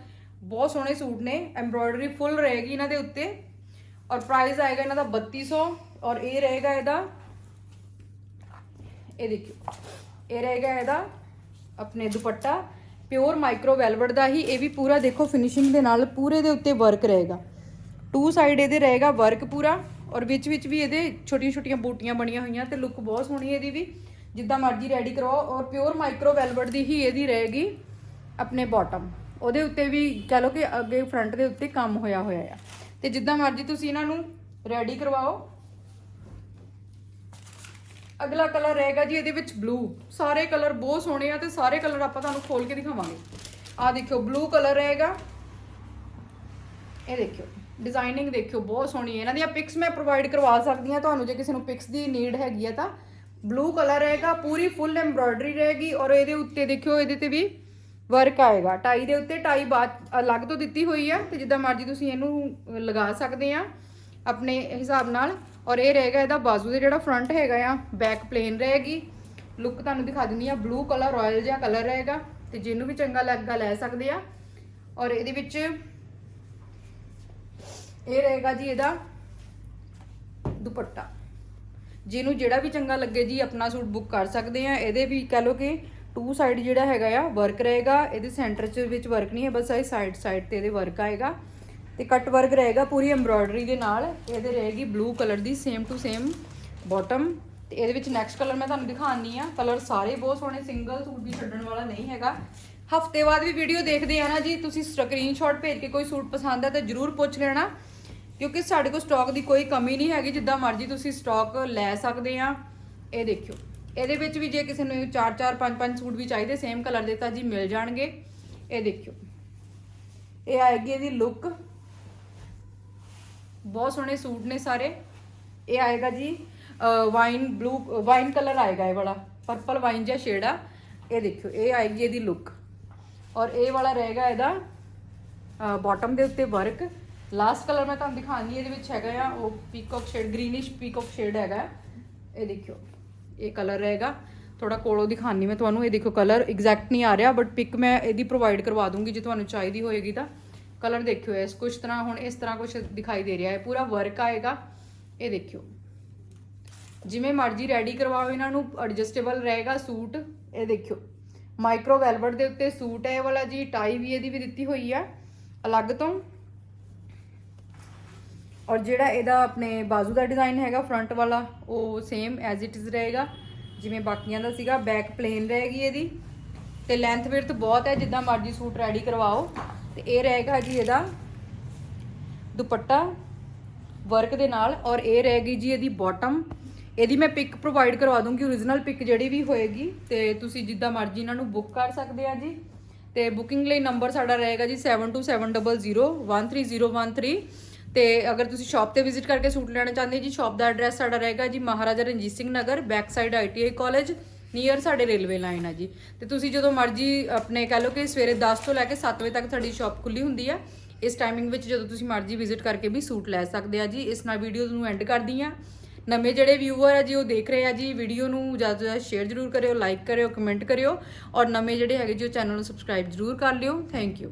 ਬਹੁਤ ਸੋਹਣੇ ਸੂਟ ਨੇ ਐਮਬ੍ਰੋਇਡਰੀ ਫੁੱਲ ਰਹੇਗੀ ਇਹਨਾਂ ਦੇ ਉੱਤੇ। ਔਰ ਪ੍ਰਾਈਸ ਆਏਗਾ ਇਹਨਾਂ ਦਾ 3200 ਔਰ ਇਹ ਰਹੇਗਾ ਇਹਦਾ, ਇਹ ਦੇਖਿਓ, ਇਹ ਰਹੇਗਾ ਇਹਦਾ ਆਪਣੇ ਦੁਪੱਟਾ। ਪਿਓਰ ਮਾਈਕਰੋ ਵੈਲਵਟ ਦਾ ਹੀ, ਇਹ ਵੀ ਪੂਰਾ ਦੇਖੋ ਫਿਨਿਸ਼ਿੰਗ ਦੇ ਨਾਲ ਪੂਰੇ ਦੇ ਉੱਤੇ ਵਰਕ ਰਹੇਗਾ। ਟੂ ਸਾਈਡ ਇਹਦੇ ਰਹੇਗਾ ਵਰਕ ਪੂਰਾ। ਔਰ ਵਿੱਚ ਵਿੱਚ ਵੀ ਇਹਦੇ ਛੋਟੀਆਂ ਛੋਟੀਆਂ ਬੂਟੀਆਂ ਬਣੀਆਂ ਹੋਈਆਂ ਤੇ ਲੁੱਕ ਬਹੁਤ ਸੋਹਣੀ ਇਹਦੀ ਵੀ। ਜਿੱਦਾਂ ਮਰਜ਼ੀ ਰੈਡੀ ਕਰਵਾਓ ਔਰ ਪਿਓਰ ਮਾਈਕਰੋ ਵੈਲਵਟ ਦੀ ਹੀ ਇਹਦੀ ਰਹੇਗੀ ਆਪਣੇ ਬਾਟਮ ਉਹਦੇ ਉੱਤੇ ਵੀ ਕਹ ਲਓ ਕਿ ਅੱਗੇ ਫਰੰਟ ਦੇ ਉੱਤੇ ਕੰਮ ਹੋਇਆ ਹੋਇਆ ਆ। ਤੇ ਜਿੱਦਾਂ ਮਰਜ਼ੀ ਤੁਸੀਂ ਇਹਨਾਂ ਨੂੰ ਰੈਡੀ ਕਰਵਾਓ। ਅਗਲਾ ਕਲਰ ਰਹੇਗਾ ਜੀ ਇਹਦੇ ਵਿੱਚ ਬਲੂ ਸਾਰੇ ਕਲਰ ਬਹੁਤ ਸੋਹਣੇ ਆ ਤੇ ਸਾਰੇ ਕਲਰ ਆਪਾਂ ਤੁਹਾਨੂੰ ਖੋਲ ਕੇ ਦਿਖਾਵਾਂਗੇ। ਆ ਦੇਖਿਓ ਬਲੂ ਕਲਰ ਰਹੇਗਾ। ਇਹ ਦੇਖਿਓ ਡਿਜ਼ਾਈਨਿੰਗ ਦੇਖਿਓ, ਬਹੁਤ ਸੋਹਣੀ ਹੈ। ਇਹਨਾਂ ਦੀਆਂ ਪਿਕਸ ਮੈਂ ਪ੍ਰੋਵਾਈਡ ਕਰਵਾ ਸਕਦੀ ਹਾਂ ਤੁਹਾਨੂੰ, ਜੇ ਕਿਸੇ ਨੂੰ ਪਿਕਸ ਦੀ ਨੀਡ ਹੈਗੀ ਆ ਤਾਂ। ਬਲੂ ਕਲਰ ਰਹੇਗਾ, ਪੂਰੀ ਫੁੱਲ ਐਮਬ੍ਰੋਇਡਰੀ ਰਹੇਗੀ ਔਰ ਇਹਦੇ ਉੱਤੇ ਦੇਖਿਓ, ਇਹਦੇ ਤੇ ਵੀ ਵਰਕ ਆਏਗਾ। ਟਾਈ ਦੇ ਉੱਤੇ ਟਾਈ ਬਾਅਦ ਅਲੱਗ ਤੋਂ ਦਿੱਤੀ ਹੋਈ ਆ ਤੇ ਜਿੱਦਾਂ ਮਰਜ਼ੀ ਤੁਸੀਂ ਇਹਨੂੰ ਲਗਾ ਸਕਦੇ ਆ ਆਪਣੇ ਹਿਸਾਬ ਨਾਲ। ਔਰ ਇਹ ਰਹੇਗਾ ਇਹਦਾ ਬਾਜ਼ੂ ਦੇ ਜਿਹੜਾ ਫਰੰਟ ਹੈਗਾ ਆ ਬੈਕ ਪਲੇਨ ਰਹੇਗੀ। ਲੁੱਕ ਤੁਹਾਨੂੰ ਦਿਖਾ ਦਿੰਦੀ ਆ ਬਲੂ ਕਲਰ ਰਾਇਲ ਜਿਹਾ ਕਲਰ ਰਹੇਗਾ ਤੇ ਜਿਹਨੂੰ ਵੀ ਚੰਗਾ ਲੱਗਾ ਲੈ ਸਕਦੇ ਆ। ਔਰ ਇਹਦੇ ਵਿੱਚ ਇਹ ਰਹੇਗਾ ਜੀ ਇਹਦਾ ਦੁਪੱਟਾ। ਜਿਹਨੂੰ ਜਿਹੜਾ ਵੀ ਚੰਗਾ ਲੱਗੇ ਜੀ, ਆਪਣਾ ਸੂਟ ਬੁੱਕ ਕਰ ਸਕਦੇ ਆ। ਇਹਦੇ ਵੀ ਕਹ ਲਓ ਕਿ ਟੂ ਸਾਈਡ ਜਿਹੜਾ ਹੈਗਾ ਆ ਵਰਕ ਰਹੇਗਾ। ਇਹਦੇ ਸੈਂਟਰ 'ਚ ਵਿੱਚ ਵਰਕ ਨਹੀਂ ਹੈ, ਬਸ ਇਹ ਸਾਈਡ ਸਾਈਡ ਤੇ ਇਹਦੇ ਵਰਕ ਆਏਗਾ। ਤੇ ਕੱਟ ਵਰਕ ਰਹੇਗਾ ਪੂਰੀ ਐਮਬ੍ਰੋਇਡਰੀ ਦੇ ਨਾਲ। ਇਹਦੇ ਰਹੇਗੀ ਬਲੂ ਕਲਰ ਦੀ ਸੇਮ ਟੂ ਸੇਮ ਬਾਟਮ ਤੇ ਇਹਦੇ ਵਿੱਚ ਨੈਕਸਟ ਕਲਰ ਮੈਂ ਤੁਹਾਨੂੰ ਦਿਖਾਉਣੀ ਆ। ਕਲਰ ਸਾਰੇ ਬਹੁਤ ਸੋਹਣੇ ਸਿੰਗਲ ਸੂਟ ਵੀ ਛੱਡਣ ਵਾਲਾ ਨਹੀਂ ਹੈਗਾ। ਹਫ਼ਤੇ ਬਾਅਦ ਵੀ ਵੀਡੀਓ ਦੇਖਦੇ ਆ ਨਾ ਜੀ। ਤੁਸੀਂ ਸਕਰੀਨਸ਼ਾਟ ਭੇਜ ਕੇ ਕੋਈ ਸੂਟ ਪਸੰਦ ਹੈ ਤਾਂ ਜਰੂਰ ਪੁੱਛ ਲੈਣਾ। ਕਿਉਂਕਿ ਸਾਡੇ ਕੋਲ ਸਟਾਕ ਦੀ ਕੋਈ ਕਮੀ ਨਹੀਂ ਹੈਗੀ, ਜਿੱਦਾਂ ਮਰਜ਼ੀ ਤੁਸੀਂ ਸਟਾਕ ਲੈ ਸਕਦੇ ਆ। ਇਹ ਦੇਖਿਓ। ਇਹਦੇ ਵਿੱਚ ਵੀ ਜੇ ਕਿਸੇ ਨੂੰ 4 4 5 5 ਸੂਟ ਵੀ ਚਾਹੀਦੇ ਸੇਮ ਕਲਰ ਦੇ ਤਾਂ ਜੀ ਮਿਲ ਜਾਣਗੇ। ਇਹ ਦੇਖਿਓ। ਇਹ ਆਏਗੀ ਇਹਦੀ ਲੁੱਕ ਬਹੁਤ ਸੋਹਣੇ ਸੂਟ ਨੇ ਸਾਰੇ। ਇਹ ਆਏਗਾ ਜੀ ਵਾਈਨ ਬਲੂ ਵਾਈਨ ਕਲਰ ਆਏਗਾ ਇਹ ਵਾਲਾ। ਪਰਪਲ ਵਾਈਨ ਜਿਹਾ ਸ਼ੇਡ ਆ। ਇਹ ਦੇਖਿਓ, ਇਹ ਆਏਗੀ ਇਹਦੀ ਲੁੱਕ ਔਰ ਇਹ ਵਾਲਾ ਰਹੇਗਾ ਇਹਦਾ ਬਾਟਮ ਦੇ ਉੱਤੇ ਵਰਕ ਲਾਸਟ ਕਲਰ ਮੈਂ ਤੁਹਾਨੂੰ ਦਿਖਾਣੀ ਇਹਦੇ ਵਿੱਚ ਹੈਗਾ ਆ, ਉਹ peacock shade greenish peacock shade ਹੈਗਾ ਇਹ ਦੇਖਿਓ, ਇਹ ਕਲਰ ਰਹੇਗਾ। ਥੋੜਾ ਕੋਲੋਂ ਦਿਖਾਣੀ ਮੈਂ ਤੁਹਾਨੂੰ, ਇਹ ਦੇਖੋ ਕਲਰ ਐਗਜ਼ੈਕਟ ਨਹੀਂ ਆ ਰਿਹਾ ਬਟ ਪਿਕ ਮੈਂ ਇਹਦੀ ਪ੍ਰੋਵਾਈਡ ਕਰਵਾ ਦੂੰਗੀ, ਜੇ ਤੁਹਾਨੂੰ ਚਾਹੀਦੀ ਹੋਏਗੀ ਤਾਂ। ਕਲਰ ਦੇਖਿਓ ਇਸ, ਕੁਛ ਤਰ੍ਹਾਂ ਹੁਣ ਇਸ ਤਰ੍ਹਾਂ ਕੁਛ ਦਿਖਾਈ ਦੇ ਰਿਹਾ ਹੈ, ਪੂਰਾ ਵਰਕ ਆਏਗਾ। ਇਹ ਦੇਖਿਓ। ਜਿਵੇਂ ਮਰਜ਼ੀ ਰੈਡੀ ਕਰਵਾਓ, ਇਹਨਾਂ ਨੂੰ ਐਡਜਸਟੇਬਲ ਰਹੇਗਾ ਸੂਟ। ਇਹ ਦੇਖਿਓ। ਮਾਈਕਰੋ ਵੈਲਵਟ ਦੇ ਉੱਤੇ ਸੂਟ ਹੈ, ਇਹ ਵਾਲਾ ਜੀ ਟਾਈ ਵੀ ਇਹਦੀ ਵੀ ਦਿੱਤੀ ਹੋਈ ਆ, ਅਲੱਗ ਤੋਂ। ਔਰ ਜਿਹੜਾ ਇਹਦਾ ਆਪਣੇ ਬਾਜ਼ੂ ਦਾ ਡਿਜ਼ਾਈਨ ਹੈਗਾ ਫਰੰਟ ਵਾਲਾ, ਉਹ ਸੇਮ ਐਜ਼ ਇਟ ਇਜ਼ ਰਹੇਗਾ। ਜਿਵੇਂ ਬਾਕੀਆਂ ਦਾ ਸੀਗਾ ਬੈਕ ਪਲੇਨ ਰਹੇਗੀ ਇਹਦੀ। ਤੇ ਲੈਂਥ ਵਿਰਥ ਬਹੁਤ ਹੈ, ਜਿੱਦਾਂ ਮਰਜ਼ੀ ਸੂਟ ਰੈਡੀ ਕਰਵਾਓ। ਤੇ ਇਹ ਰਹੇਗਾ ਜੀ ਇਹਦਾ ਦੁਪੱਟਾ ਵਰਕ ਦੇ ਨਾਲ ਔਰ ਇਹ ਰਹੇਗੀ ਜੀ ਇਹਦੀ ਬਾਟਮ ਇਹਦੀ ਮੈਂ ਪਿਕ ਪ੍ਰੋਵਾਈਡ ਕਰਵਾ ਦੂੰਗੀ origignal ਪਿਕ ਜਿਹੜੀ ਵੀ ਹੋਏਗੀ। ਤੇ ਤੁਸੀਂ ਜਿੱਦਾਂ ਮਰਜ਼ੀ ਇਹਨਾਂ ਨੂੰ ਬੁੱਕ ਕਰ ਸਕਦੇ ਆ ਜੀ। ਤੇ ਬੁਕਿੰਗ ਲਈ ਨੰਬਰ ਸਾਡਾ ਰਹੇਗਾ ਜੀ 7270013013 ਤੇ ਅਗਰ ਤੁਸੀਂ ਸ਼ਾਪ ਤੇ ਵਿਜ਼ਿਟ ਕਰਕੇ ਸੂਟ ਲੈਣਾ ਚਾਹੁੰਦੇ ਜੀ ਸ਼ਾਪ ਦਾ ਐਡਰੈਸ ਸਾਡਾ ਰਹੇਗਾ ਜੀ Maharaja Ranjit Singh Nagar back side ITI college near ਸਾਡੇ ਰੇਲਵੇ ਲਾਈਨ ਆ ਜੀ। ਤੇ ਤੁਸੀਂ ਜਦੋਂ ਮਰਜ਼ੀ ਆਪਣੇ ਕਹ ਲਓ ਕਿ ਸਵੇਰੇ 10 ਤੋਂ ਲੈ ਕੇ 7 ਵਜੇ ਤੱਕ ਸਾਡੀ ਸ਼ਾਪ ਖੁੱਲੀ ਹੁੰਦੀ ਆ, ਇਸ ਟਾਈਮਿੰਗ ਵਿੱਚ ਜਦੋਂ ਤੁਸੀਂ ਮਰਜ਼ੀ ਵਿਜ਼ਿਟ ਕਰਕੇ ਵੀ ਸੂਟ ਲੈ ਸਕਦੇ ਆ ਜੀ। ਇਸ ਨਾਲ ਵੀਡੀਓ ਨੂੰ ਐਂਡ ਕਰਦੀ ਆ। ਨਵੇਂ ਜਿਹੜੇ ਵਿਊਅਰ ਆ ਜੀ, ਉਹ ਦੇਖ ਰਹੇ ਆ ਜੀ। ਵੀਡੀਓ ਨੂੰ ਜ਼ਿਆਦਾ ਤੋਂ ਜ਼ਿਆਦਾ ਸ਼ੇਅਰ ਜ਼ਰੂਰ ਕਰਿਓ ਲਾਈਕ ਕਰਿਓ ਕਮੈਂਟ ਕਰਿਓ ਔਰ ਨਵੇਂ ਜਿਹੜੇ ਹੈਗੇ ਜੀ, ਉਹ ਚੈਨਲ ਨੂੰ ਸਬਸਕ੍ਰਾਈਬ ਜ਼ਰੂਰ ਕਰ ਲਿਓ। Thank you